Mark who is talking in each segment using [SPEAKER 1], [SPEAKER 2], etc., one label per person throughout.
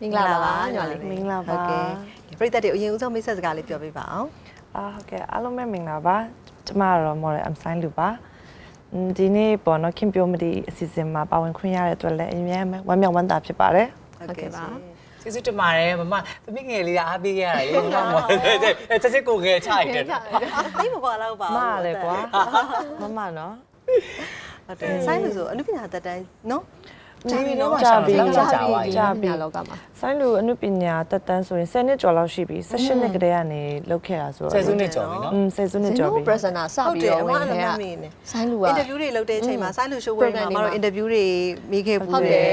[SPEAKER 1] မင်္ဂလာပါညီမလေး
[SPEAKER 2] မင်္ဂလာပါ
[SPEAKER 3] ဟုတ်ကဲ့ပရိသတ်တွေအရင်ဦးဆုံးမိတ်ဆက်စကားလေးပြောပြပါအောင်
[SPEAKER 2] အာဟုတ်ကဲ့အားလုံးပဲမင်္ဂလာပါကျမကတော့ model am sign လူပါอืมဒီနေ့ပေါ့နော်ခင်ပြောမဒီအစီအစဉ်မှာပါဝင်ခွင့်ရတဲ့အတွက်လည်းအများကြီးဝမ်းမြောက်ဝမ်းသာဖြစ်ပါတယ်
[SPEAKER 1] ဟုတ်ကဲ့ပါ
[SPEAKER 4] ကျေးဇူးတင်ပါတယ်မမသမီးငယ်လေးကအားပေးခဲ့ရတယ်လေမမအဲချက်ချက်ကိုငယ်ချလိုက်တယ်
[SPEAKER 3] အိမ်မကွာတော့ပါ
[SPEAKER 2] မလည်းကွာမမနော်
[SPEAKER 3] ဟုတ်တယ်ဆိုင်းလို့ဆိုအနုပညာတက်တန်းနော်
[SPEAKER 4] ကြာပြီနော်
[SPEAKER 2] ကြာပြီ
[SPEAKER 4] ကြာကြာပါ
[SPEAKER 1] ကြာ
[SPEAKER 4] ကြာ
[SPEAKER 1] ပြီလောကမှာ
[SPEAKER 2] ဆိုင်းလူအနုပညာတက်တန်းဆိုရင်10နှစ်ကျော်လောက်ရှိပြီ18နှစ်ကတည်းကနေလုပ်ခဲ့တာဆိုတော့
[SPEAKER 4] ဆယ်စုနှစ်ကျော်ပြီနော်
[SPEAKER 2] อืม10စုနှစ်ကျော်ပြီ
[SPEAKER 1] ပရက်ဇနာစ
[SPEAKER 3] ဟုတ်
[SPEAKER 1] ပြီး
[SPEAKER 3] တယ်
[SPEAKER 1] တော့
[SPEAKER 3] အ
[SPEAKER 1] ဝ
[SPEAKER 3] မ
[SPEAKER 1] င်
[SPEAKER 3] အလ
[SPEAKER 1] နေ
[SPEAKER 3] မ
[SPEAKER 1] က
[SPEAKER 3] မင်းနဲ့
[SPEAKER 1] ဆိုင်းလူက
[SPEAKER 3] အင်တာဗျူးတွေလုပ်တဲ့အချိန်မှာဆိုင်းလို့ရှိုးဝဲမှာ
[SPEAKER 1] program
[SPEAKER 3] မ
[SPEAKER 1] တွေ
[SPEAKER 3] တို့
[SPEAKER 1] မှာ
[SPEAKER 3] အင်တာဗျူးတွေမိခဲ့ဘူး
[SPEAKER 1] ဟုတ်တ
[SPEAKER 3] တယ်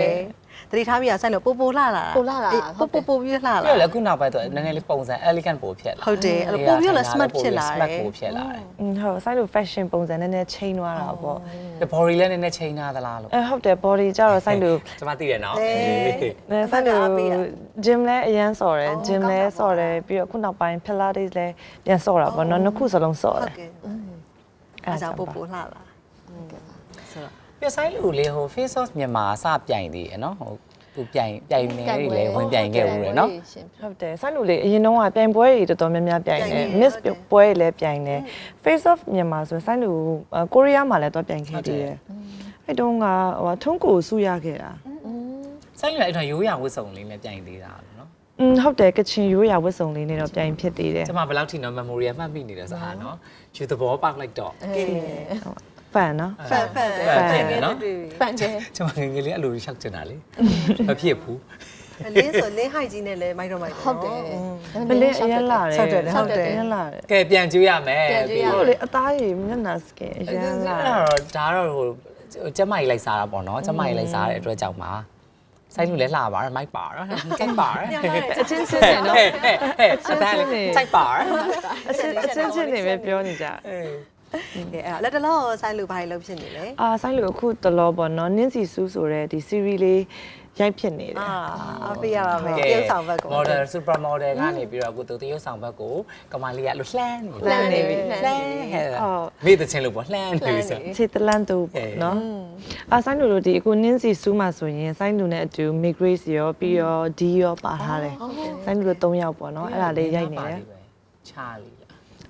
[SPEAKER 3] ယ်တတိထားပြီးတော့ဆိုင်းလို့ပိုပိုလှလာတာ
[SPEAKER 1] ပိုလှလာတာ
[SPEAKER 3] အေး
[SPEAKER 1] ဟုတ်တယ်
[SPEAKER 3] ပိုပိုပြီးလှလာ
[SPEAKER 4] ပြီးတော့လည်းအခုနောက်ပိုင်းတော့နည်းနည်းလေးပုံစံ elegant ပိုဖြစ်လာ
[SPEAKER 3] ဟုတ်တယ်အဲ့လိုပိုပြီးတော့လည်း smart ဖြစ်လာတယ်
[SPEAKER 4] smart ပိုဖြစ်လာတယ်
[SPEAKER 2] อืมဟုတ်ဆိုင်းလူ fashion ပုံစံနည်းနည်းချိန်သွားတာပေါ့
[SPEAKER 4] ဒီ body လည်းနည်းနည်းချိန်ထားသလားလို့
[SPEAKER 2] အဲဟုတ်တယ် body ကြတော့ဆိုင်းလူ
[SPEAKER 4] ကျွန်မသိတယ်နော်
[SPEAKER 3] အေး
[SPEAKER 2] အဲဆက်လို့ gym လဲအရန်စော်တယ် gym လဲစော်တယ်ပြီးတော့ခုနောက်ပိုင်း pilates လဲပြန်စော်တာပေါ့နော်နှစ်ခုစလုံးစော်
[SPEAKER 3] ဟု
[SPEAKER 2] တယ်
[SPEAKER 3] တ်ကဲ့အဲ့ဒါပိုပိုလှလာဆိုတော့
[SPEAKER 4] ပြဆိုင်လူလေးဟို face off မြန်မာစပြိုင်သေးရနော်ဟို သူပြိုင်ပြိုင်နေလေးလည်းဝင်ပြိုင်ခဲ့ဦးတယ်နော်
[SPEAKER 2] ဟုတ်တယ်ဆိုင်းလူလေးအရင်တော့ကပြိုင်ပွဲတွေတော်တော်များများပြိုင်တယ် miss ပွဲတွေလည်းပြိုင်တယ် face off မြန်မာဆိုဆိုင်းလူကိုရီးယားမှာလည်းတော့ပြိုင်ခဲ့သေးတယ်အဲ့တုန်းကဟိုထုံးကိုစုရခဲ့တာ
[SPEAKER 4] ဆိုင်လူအဲ့တော့ရိုးရာဝတ်စုံလေးနဲ့ပြိုင်သေးတာလို့နော်
[SPEAKER 2] อืมဟုတ်တယ်ကချင်ရိုးရာဝတ်စုံလေးနဲ့တော့ပြိုင်ဖြစ်သေးတယ်
[SPEAKER 4] ကျွန်မဘယ်လောက်ထိနော် memory မှတ်မိနေတယ်ဆိုတာနော်ယူသဘောပေါက်လိုက်တော့
[SPEAKER 3] ကဲ
[SPEAKER 2] ဖန်နော်
[SPEAKER 3] ဖန်ဖန်
[SPEAKER 4] ဖြစ်နေနော်
[SPEAKER 1] ဖန်တယ်
[SPEAKER 4] ကျွန်မငယ်ငယ်လေးအဲ့လိုရှောက်ချင်တာလေမဖြစ်ဘူး
[SPEAKER 3] လင်းဆိုလင်းဟိုက်ကြီးနဲ့လည်းမိုက်တော့မိုက်
[SPEAKER 1] ဟုတ်တယ်
[SPEAKER 2] ပလင်းအရန်လာတယ်
[SPEAKER 3] ဟုတ်တယ်ဟုတ်တယ်
[SPEAKER 2] အရန်လာတယ်
[SPEAKER 4] ကဲပြန်ကြွေးရမယ်
[SPEAKER 1] ပြန်ကြွေးရမယ်
[SPEAKER 2] ဟုတ်လေအသားရည်မျက်နှာစကင်အရန်လာတယ်
[SPEAKER 4] အဲ့တော့ဒါတော့ဟိုကျမကြီးလိုက်စားတာပေါ့နော်ကျမကြီးလိုက်စားတဲ့အတွက်ကြောင့်ပါဆိုင်လူလဲလှပါရမိုက်ပါရကြိုက်ပါရ
[SPEAKER 2] အချင်းချင်းနေနော်
[SPEAKER 4] ဟဲ့ဟဲ့ဟဲ့အတန်းလေးကြိုက်ပါရ
[SPEAKER 2] အချင်းအချင်းချင်းနေပဲပြောနေကြ
[SPEAKER 3] ကဲအဲ့လက်တလောဆိုင်းလူဘာတွေလုပ်ဖြစ်နေလဲ
[SPEAKER 2] အာဆိုင်လူအခုတလောပေါ့နော်နင်းစီစူးဆိုတဲ့ဒီ series လေးရိုက်ဖြစ်နေတယ်
[SPEAKER 3] အာအပေးရပါမယ်တရုပ်ဆောင်ဘက်ကို
[SPEAKER 4] model super model ကနေပြီးတော့ကိုသူတရုပ်ဆောင်ဘက်ကိုကမလေးကလို့လှမ်းနေ
[SPEAKER 1] လှမ်းနေပြီ
[SPEAKER 4] လှမ်းဟဲ့
[SPEAKER 2] ဟုတ်
[SPEAKER 4] မိတဲ့ချင်းလို့ပေါ့လှမ်းနေပြီဆို
[SPEAKER 2] ခြေတလန့်တူပေါ့နော်အာဆိုင်လူတို့ဒီအခုနင်းစီစူးမှာဆိုရင်ဆိုင်လူနဲ့အတူ Meg Grace ရောပြီးတော့ D ရောပါထားတယ်ဆိုင်လူတို့၃ယောက်ပေါ့နော်အဲ့ဒါလေးရိုက်နေတယ်
[SPEAKER 4] ချာလီလား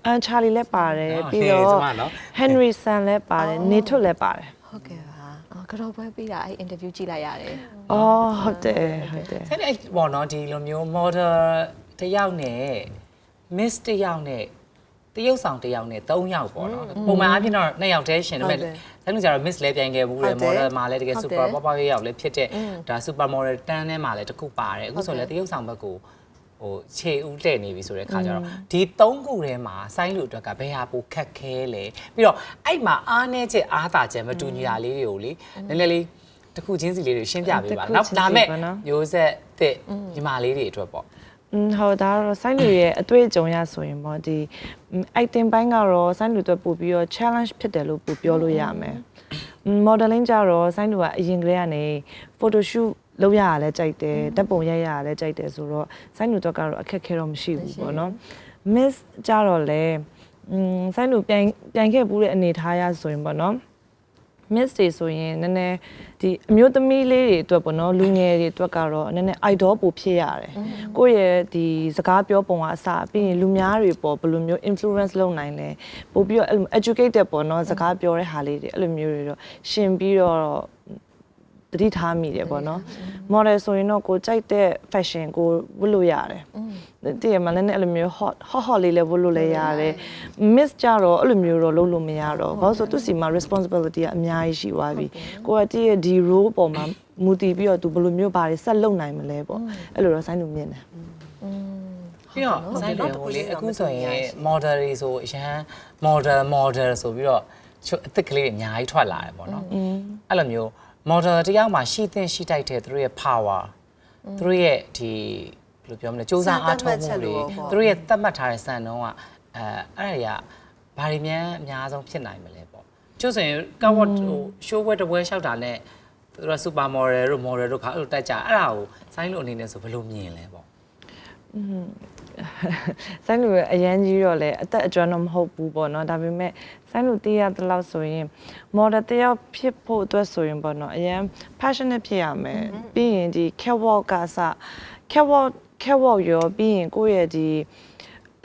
[SPEAKER 2] အန်ချာလီလည်းပါတယ်
[SPEAKER 4] ဟုတ်
[SPEAKER 2] ပြီး
[SPEAKER 4] ဟဲ့
[SPEAKER 2] တော့
[SPEAKER 4] ကျမနော်
[SPEAKER 2] Henry Sun လည်းပါတယ်နေထွတ်လည်းပါတယ်
[SPEAKER 3] ဟုတ်ကဲ့ပါ
[SPEAKER 1] အော်ကတော့ပွဲပြီးတာအဲ့အင်တာဗျူးကြည့်လိုက်ရတယ်
[SPEAKER 2] အော်ဟုတ်တယ်ဟုတ်တယ်
[SPEAKER 4] ဆက်အဲ့ပေါ့နော်ဒီလိုမျိုး model တစ်ယောက်နဲ့ miss တစ်ယောက်နဲ့တရုပ်ဆောင်တစ်ယောက်နဲ့၃ယောက်ပေါ့နော်ပုံမှန်အားဖြင့်တော့နှစ်ယောက်တည်းရှင်ဒါပေမဲ့ဆက်လို့ကြတော့ miss လည်းပြန်ခဲ့ဘူးလေ model မှာလည်းတကယ် super pop pop ရောက်လည်းဖြစ်တဲ့ဒါ super model တန်းထဲမှာလည်းတစ်ခုပါတယ်အခုဆိုလည်းတရုပ်ဆောင်ဘက်ကို ဟိုခြေဦးတဲ့နေပြီဆိုတဲ့ခါကျတော့ဒီ၃ခုထဲမှာဆိုင်းလူအတွက်ကဘယ်ဟာပိုခက်ခဲလဲပြီးတော့အဲ့မှာအားနေချက်အားသာချက်မတူညီတာလေးတွေကိုလေနည်းနည်းလေးတခုချင်းစီလေးတွေရှင်းပြပေးပါနောက်ဒါမဲ့မျိုးဆက်တဲ့ညီမလေးတွေအတွက်ပေါ့
[SPEAKER 2] ဟောဒါတော့ဆိုင်းလူရဲ့အတွေ့အကြုံရဆိုရင်ပေါ့ဒီ item ဘိုင်းကတော့ဆိုင်းလူအတွက်ပို့ပြီးတော့ challenge ဖြစ်တယ်လို့ပို့ပြောလို့ရမယ် modeling ကြတော့ဆိုင်းလူကအရင်ကလေးကနေ photoshoot လုပ်ရရလဲကြိုက်တယ်တပ်ပုံရိုက်ရရလဲကြိုက်တယ်ဆိုတော့ဆိုင်းလူတော့ကတော့အခက်ခဲတော့မရှိဘူးပေါ့နော် miss ကြတော့လေอืมဆိုင်းလူပြန်ပြန်ခဲ့ဘူးတဲ့အနေထားရဆိုရင်ပေါ့နော် miss တွေဆိုရင်နည်းနည်းဒီအမျိုးသမီးလေးတွေအတွက်ပေါ့နော်လူငယ်တွေအတွက်ကတော့နည်းနည်း idol ပိုဖြစ်ရတယ်။ကိုယ့်ရဲ့ဒီစကားပြောပုံကအစပြီးရင်လူများတွေပေါ့ဘယ်လိုမျိုး influence လုပ်နိုင်လဲပို့ပြီးတော့အဲ့လို educated ပေါ့နော်စကားပြောတဲ့ဟာလေးတွေအဲ့လိုမျိုးတွေတော့ရှင်ပြီးတော့ တတိထားမိတယ်ပေါ့နော် model ဆိုရင်တော့ကိုကြိုက်တဲ့ fashion ကိုဝတ်လို့ရတယ်တည်ရမှာလည်းအဲ့လိုမျိုး hot hot hot လေးလည်းဝတ်လို့လည်းရတယ် miss ကြတော့အဲ့လိုမျိုးတော့လုပ်လို့မရတော့ဘာလို့ဆိုသူစီမှာ responsibility ကအများကြီးရှိသွားပြီကိုကတည့်ရဲ့ဒီ role ပေါ်မှာမူတည်ပြီးတော့သူဘယ်လိုမျိုးဘာတွေဆက်လုပ်နိုင်မလဲပေါ့အဲ့လိုတော့ဆိုင်းလို့မြင်တယ်
[SPEAKER 4] ပြီးတော့ဆိုင်တယ်ဟိုလေအခုဆိုရင် model တွေဆိုအရန် model model ဆိုပြီးတော့ချို့အသစ်ကလေးတွေအများကြီးထွက်လာတယ်ပေါ့နော်အဲ့လိုမျိုး model တယောက်မှာရှိသင့်ရှိတိုက်တဲ့သူတို့ရဲ့ power သူတို့ရဲ့ဒီဘယ်လိုပြောမလဲစူးစမ်းအားထုတ်မှုတွေသူတို့ရဲ့သတ်မှတ်ထားတဲ့စံနှုန်းကအဲအဲ့ဒါတွေကဘာတွေများအများဆုံးဖြစ်နိုင်မလဲပေါ့ကျို့ဆိုရင်ကဝတ်ဟို show ဝဲတပွဲလျှောက်တာနဲ့သူတို့ super model တို့ model တို့ခါအဲ့လိုတက်ကြအဲ့ဒါကိုဆိုင်းလို့အနေနဲ့ဆိုဘယ်လိုမြင်လဲပေါ့
[SPEAKER 2] ဆိုင်းလူရဲ့အရန်ကြီးတော့လေအသက်အကျွမ်းတော့မဟုတ်ဘူးပေါ့နော်ဒါပေမဲ့ဆိုင်းလူတည်ရတဲ့လောက်ဆိုရင် model တယောက်ဖြစ်ဖို့အတွက်ဆိုရင်ပေါ့နော်အရန် passionate ဖြစ်ရမယ်ပြီးရင်ဒီ catwalk ကစ catwalk catwalk ရောပြီးရင်ကိုယ့်ရဲ့ဒီ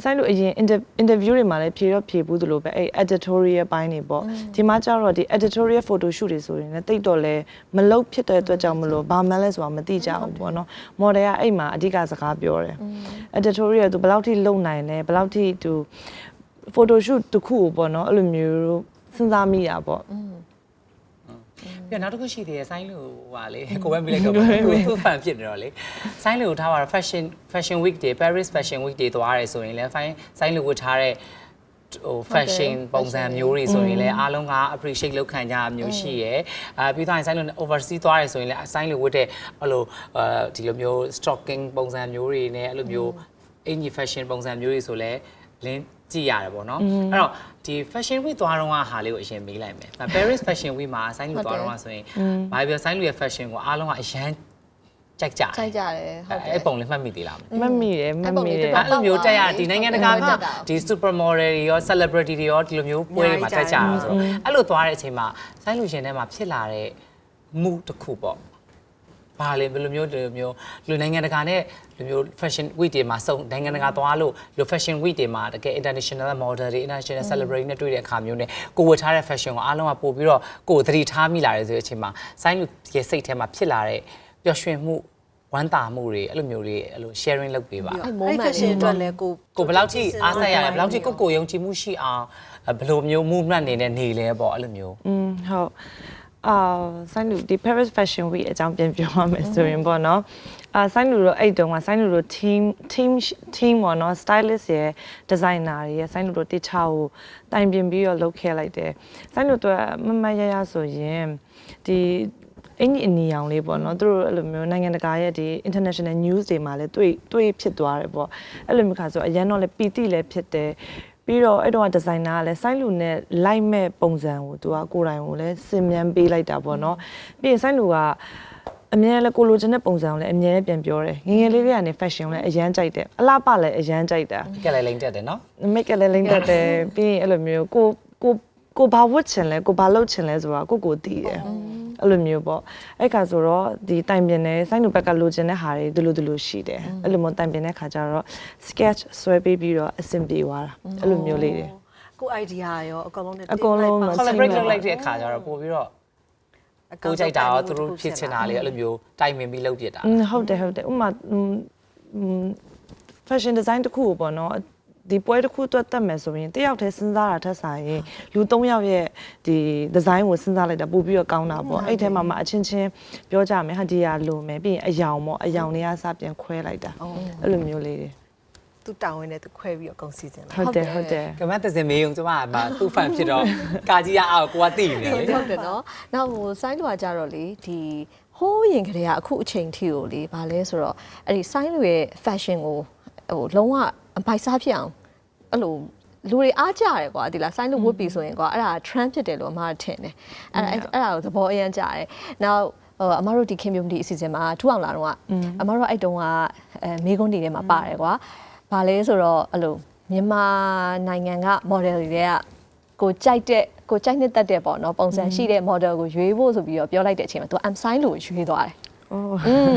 [SPEAKER 2] ဆိုင်လို့အရင် inter- interview တွေမှာလည်းဖြေတော့ဖြေဘူးသလိုပဲအဲ့ editorial ပိုင်းတွေပေါ့ဒီမှာကျတော့ဒီ editorial photo shoot တွေဆိုရင်လည်းတိတ်တော့လဲမလုတ်ဖြစ်တဲ့အတွက်ကြောင့်မလို့ဘာမှလဲဆိုတာမသိကြဘူးပေါ့နော် model ကအဲ့မှာအဓိကစကားပြောတယ် editorial သူဘယ်လောက်ထိလုံနိုင်လဲဘယ်လောက်ထိသူ photo shoot တစ်ခုကိုပေါ့နော်အဲ့လိုမျိုးစဉ်းစားမိတာပေါ့
[SPEAKER 4] ပြန်နောက်တစ်ခုရှိသေးတယ်ဆိုင်းလူဟာလေကိုပဲမိလိုက်တော့သူသူ fan ဖြစ်နေတော့လေဆိုင်းလူကိုထားပါတော့ fashion fashion week တွေ Paris fashion week တွေသွားရတယ်ဆိုရင်လည်း fine ဆိုင်းလူကိုထားတဲ့ဟို fashion ပုံစံမျိုးတွေဆိုရင်လည်းအားလုံးက appreciate လုပ်ခံကြရမျိုးရှိရယ်အာပြီးတော့ဆိုင်းလူ overseas သွားရတယ်ဆိုရင်လည်းဆိုင်းလူဝတ်တဲ့အဲ့လိုအဲဒီလိုမျိုး stocking ပုံစံမျိုးတွေနဲ့အဲ့လိုမျိုးအင်ဂျီ fashion ပုံစံမျိုးတွေဆိုလည်းလင်း ကြည့်ရတယ်ပေါ့နော်အဲ့တော့ဒီ fashion week သွားတော့ဟာလေးကိုအရင်မေးလိုက်မယ်ဒါ Paris fashion week မှာဆိုင်းလူသွားတော့ဆိုရင်ဘာပြောဆိုင်းလူရဲ့ fashion ကိုအားလုံးကအရန်ကြိုက်ကြတယ်
[SPEAKER 1] ကြိုက်ကြတယ်ဟုတ်တယ်
[SPEAKER 4] အဲ့ပုံလေးမှတ်မိသေးလားမ
[SPEAKER 2] မတ်မိတယ်မတ်မိတယ်
[SPEAKER 1] အဲ့
[SPEAKER 4] အဲ့လိုမျိုးတက်ရဒီနိုင်ငံတကာက
[SPEAKER 1] တက်တာ
[SPEAKER 4] ဒီ super model တွေရော celebrity တွေရောဒီလိုမျိုးပွဲတွေမှာတက်ကြတာဆိုတော့အဲ့လိုသွားတဲ့အချိန်မှာဆိုင်းလူရှင်ထဲမှာဖြစ်လာတဲ့မှုတစ်ခုပေါ့ ဘာလဲဘယ်လိုမျိုးဒီလိုမျိုးလူနိုင်ငံတကာနဲ့ဒီလိုမျိုး fashion week တွေမှာစုံနိုင်ငံတကာသွားလို့ဒီ fashion week တွေမှာတကယ် international model တွေ international celebrity နဲ့တွေ့တဲ့အခါမျိုးနဲ့ကိုဝတ်ထားတဲ့ fashion ကိုအားလုံးကပို့ပြီးတော့ကိုယ်သတိထားမိလာတယ်ဆိုတဲ့အချိန်မှာဆိုင်းလူရဲ့စိတ်ထဲမှာဖြစ်လာတဲ့ပျော်ရွှင်မှုဝမ်းသာမှုတွေအဲ့လိုမျိုးတွေအဲ့လို sharing လုပ်ပေးပါ
[SPEAKER 1] အဲ့
[SPEAKER 3] အဲ့
[SPEAKER 1] moment
[SPEAKER 3] fashion အတွက်လည်းကို
[SPEAKER 4] ကိုဘယ်လောက်ထိအားဆက်ရလဲဘယ်လောက်ထိကိုကိုယုံကြည်မှုရှိအောင်အဲ့ဘယ်လိုမျိုး movement နေနဲ့နေလဲပေါ့အဲ့လိုမျိုး
[SPEAKER 2] อืมဟုတ် အာဆိုင်းလူဒီ Paris Fashion Week အကြောင်းပြန်ပြောရမယ်ဆိုရင်ပေါ့နော်အာဆိုင်းလူတို့အဲ့တုန်းကဆိုင်းလူတို့ team team team ပေါ့နော် stylist ရယ် designer တွေရယ်ဆိုင်းလူတို့တခြားကိုတိုင်ပြင်ပြီးတော့လုပ်ခဲ့လိုက်တယ်ဆိုင်းလူတို့မမရရဆိုရင်ဒီအင်ကြီးအနီရောင်လေးပေါ့နော်သူတို့အဲ့လိုမျိုးနိုင်ငံတကာရဲ့ဒီ international news တွေမှာလည်းတွေ့တွေ့ဖြစ်သွားတယ်ပေါ့အဲ့လိုမျိုးခါဆိုအရန်တော့လည်းပီတိလည်းဖြစ်တယ် ပြီးတော့အဲ့တော့ဒီဇိုင်နာကလည်းဆိုင်းလူနဲ့လိုက်မဲ့ပုံစံကိုသူကကိုယ်တိုင်ကိုလည်းစင်မြန်းပေးလိုက်တာပေါ့နော်ပြီးရင်ဆိုင်းလူကအမြဲလည်းကိုလိုချင်တဲ့ပုံစံကိုလည်းအမြဲပြန်ပြောတယ်ငယ်ငယ်လေးတွေကနေ fashion ကိုလည်းအရန်ကြိုက်တယ်အလားပလည်းအရန်ကြိုက်တာ
[SPEAKER 4] ကဲလည်းလိမ့်တက်တယ်နော်
[SPEAKER 2] မိတ်ကလည်းလိမ့်တတ်တယ်ပြီးရင်အဲ့လိုမျိုးကိုကိုကိုဘာဝတ်ချင်လဲကိုဘာလုပ်ချင်လဲဆိုတာကိုကိုသိတယ် အဲ့လိုမျိုးပေါ့အဲ့ခါဆိုတော့ဒီတိုင်ပင်တဲ့စိုင်းလူဘက်ကလိုချင်တဲ့ဟာတွေဒီလိုဒီလိုရှိတယ်အဲ့လိုမျိုးတိုင်ပင်တဲ့ခါကျတော့ sketch ဆွဲပေးပြီးတော့အဆင်ပြေသွားတာအဲ့လိုမျိုးလေးတွေ
[SPEAKER 3] ကို idea ရောအကုန်လုံးနဲ့
[SPEAKER 2] အကုန်လုံး
[SPEAKER 4] collaborate လုပ်လိုက်တဲ့အခါကျတော့ပို့ပြီးတော့ကိုကြိုက်တာရောသူတို့ဖြစ်ချင်တာလေးအဲ့လိုမျိုးတိုင်ပင်ပြီးလုပ်ဖြ
[SPEAKER 2] စ်တာဟုတ်တယ်ဟုတ်တယ်ဥပမာ fashion design တခုပေါ့နော် ဒီပွဲတစ်ခုအတွက်တက်မယ်ဆိုရင်တယောက်တည်းစဉ်းစားတာထက်ဆိုင်ရင်လူ၃ယောက်ရဲ့ဒီ design ကိုစဉ်းစားလိုက်တာပို့ပြီးတော့ကောင်းတာပေါ့အဲ့ထဲမှာမှအချင်းချင်းပြောကြမယ်ဟာဒီဟာလိုမယ်ပြီးရင်အယောင်ပေါ့အယောင်တွေကစပြန်ခွဲလိုက်တာအဲ့လိုမျိုးလေးတွေ
[SPEAKER 3] သူတောင်းဝင်နဲ့သူခွဲပြီးတော့အကုန်စီစဉ်လာ
[SPEAKER 2] ဟုတ်တယ်ဟုတ်တယ်
[SPEAKER 4] ကမတ်သစင်မေးုံကျမကသူ့ fan ဖြစ်တော့ကာကြီးရအောင်ကိုကသိနေလေ
[SPEAKER 1] ဟုတ်တယ်နော်နောက်ဟိုဆိုင်းလူကကြတော့လေဒီဟိုးရင်ကလေးကအခုအချိန်ထိကိုလေဗာလဲဆိုတော့အဲ့ဒီဆိုင်းလူရဲ့ fashion ကိုဟိုလုံးဝ အပိုက်စားဖြစ်အောင်အဲ့လိုလူတွေအားကြတယ်ကွာဒီလားဆိုင်းလူဝတ်ပြီဆိုရင်ကွာအဲ့ဒါ trend ဖြစ်တယ်လို့အမကထင်တယ်အဲ့ဒါအဲ့ဒါကိုသဘောအရင်ကြတယ်နောက်ဟိုအမတို့ဒီ community အစီအစဉ်မှာထူအောင်လာတော့ကအမတို့အဲ့တုန်းကအဲမေကွန်းတီထဲမှာပါတယ်ကွာဘာလဲဆိုတော့အဲ့လိုမြန်မာနိုင်ငံက model တွေကကိုကြိုက်တဲ့ကိုကြိုက်နှစ်သက်တဲ့ပေါ့နော်ပုံစံရှိတဲ့ model ကိုရွေးဖို့ဆိုပြီးတော့ပြောလိုက်တဲ့အချိန်မှာ तू am sign လို့ရွေးသွားတယ်
[SPEAKER 2] အိုး
[SPEAKER 1] อื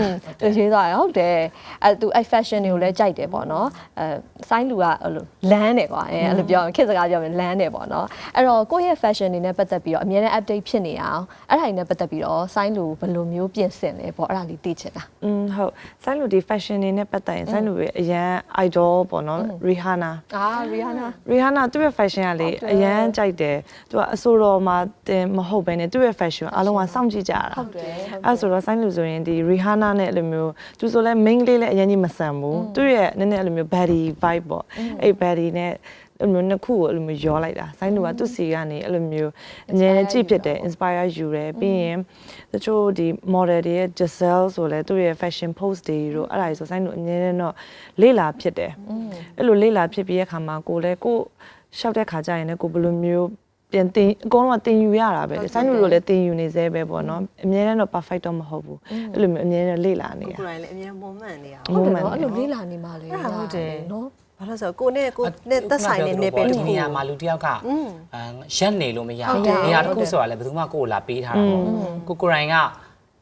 [SPEAKER 1] มသူရွေးသွားတယ်ဟုတ်တယ်အဲ तू အဲ fashion တွေကိုလည်းကြိုက်တယ်ပေါ့နော်အဲ sign လူကအဲ့လိုလမ်းတယ်ကွာအဲအဲ့လိုပြောရင်ခေတ်စကားပြောရင်လမ်းတယ်ပေါ့နော်အဲ့တော့ကိုယ့်ရဲ့ fashion တွေနဲ့ပတ်သက်ပြီးတော့အများနဲ့ update ဖြစ်နေအောင်အဲ့ဒါတွေနဲ့ပတ်သက်ပြီးတော့ sign လူဘယ်လိုမျိုးပြင်ဆင်လဲပေါ့အဲ့ဒါလေးသိချင်တာ
[SPEAKER 2] อืมဟုတ်ဆိုင်းလူဒီ fashion တွေနဲ့ပတ်သက်ရင်ဆိုင်းလူရဲ့အရန် idol ပေါ့နော် Rihanna
[SPEAKER 1] အာ Rihanna
[SPEAKER 2] Rihanna သူ့ရဲ့ fashion ကလေအရန်ကြိုက်တယ်သူကအဆိုတော်မှာတင်မဟုတ်ဘဲနဲ့သူ့ရဲ့ fashion အားလုံးကစောင့်ကြည့်ကြတာ
[SPEAKER 1] ဟုတ်တယ်ဟုတ်တယ်
[SPEAKER 2] အဲ့ဆိုတော့ဆိုင်းလူဆိုရင် ဒီ Rihanna နဲ့အဲ့လိုမျိုးသူဆိုလဲ main လေးလည်းအရင်ကြီးမဆန်ဘူးသူ့ရဲ့နည်းနည်းအဲ့လိုမျိုး body vibe ပေါ့အဲ့ body နဲ့အဲ့လိုမျိုးနှစ်ခုကိုအဲ့လိုမျိုးရောလိုက်တာဆိုင်းလူကသူ့စီကနေအဲ့လိုမျိုးအငြင်းကြည့်ဖြစ်တယ် inspire ယူတယ်ပြီးရင်တချို့ဒီ model တွေရဲ့ Giselle ဆိုလဲသူ့ရဲ့ fashion post တွေတို့အဲ့ဒါတွေဆိုဆိုင်းလူအငြင်းနဲ့တော့လေးလာဖြစ်တယ်အဲ့လိုလေးလာဖြစ်ပြီးတဲ့ခါမှာကိုလည်းကိုရှောက်တဲ့ခါကျရင်လည်းကိုဘယ်လိုမျိုး ပြန်တင်အကုန်လုံးကတင်ယူရတာပဲလေဆိုင်းလူတို့လည်းတင်ယူနေသေးပဲပေါ့နော်အများနဲ့တော့ perfect တော့မဟုတ်ဘူးအဲ့လိုမျိုးအများနဲ့လေ့လာနေရ
[SPEAKER 3] ကိုယ်တိုင်လည်းအများမွန်မှန်နေရအောင်
[SPEAKER 1] ဟုတ်တယ်
[SPEAKER 2] moment
[SPEAKER 1] နော်အဲ့လိုလေးလာနေမှလေ
[SPEAKER 3] အဲ့ဒါဟုတ်တယ်
[SPEAKER 1] နော်
[SPEAKER 3] ဘာလို့လဲဆိုတော့ကိုနဲ့ကိုနဲ့သက်ဆိုင်တဲ့နေပယ်တစ်ခု
[SPEAKER 4] နေရာမှာလူတစ်ယောက်ကအဲရက်နေလို့မရဘူးနေရာတစ်ခုဆိုတာလည်းဘယ်သူမှကိုယ်လာပေးထားတာပေါ့ကိုကိုရိုင်းကဘယ်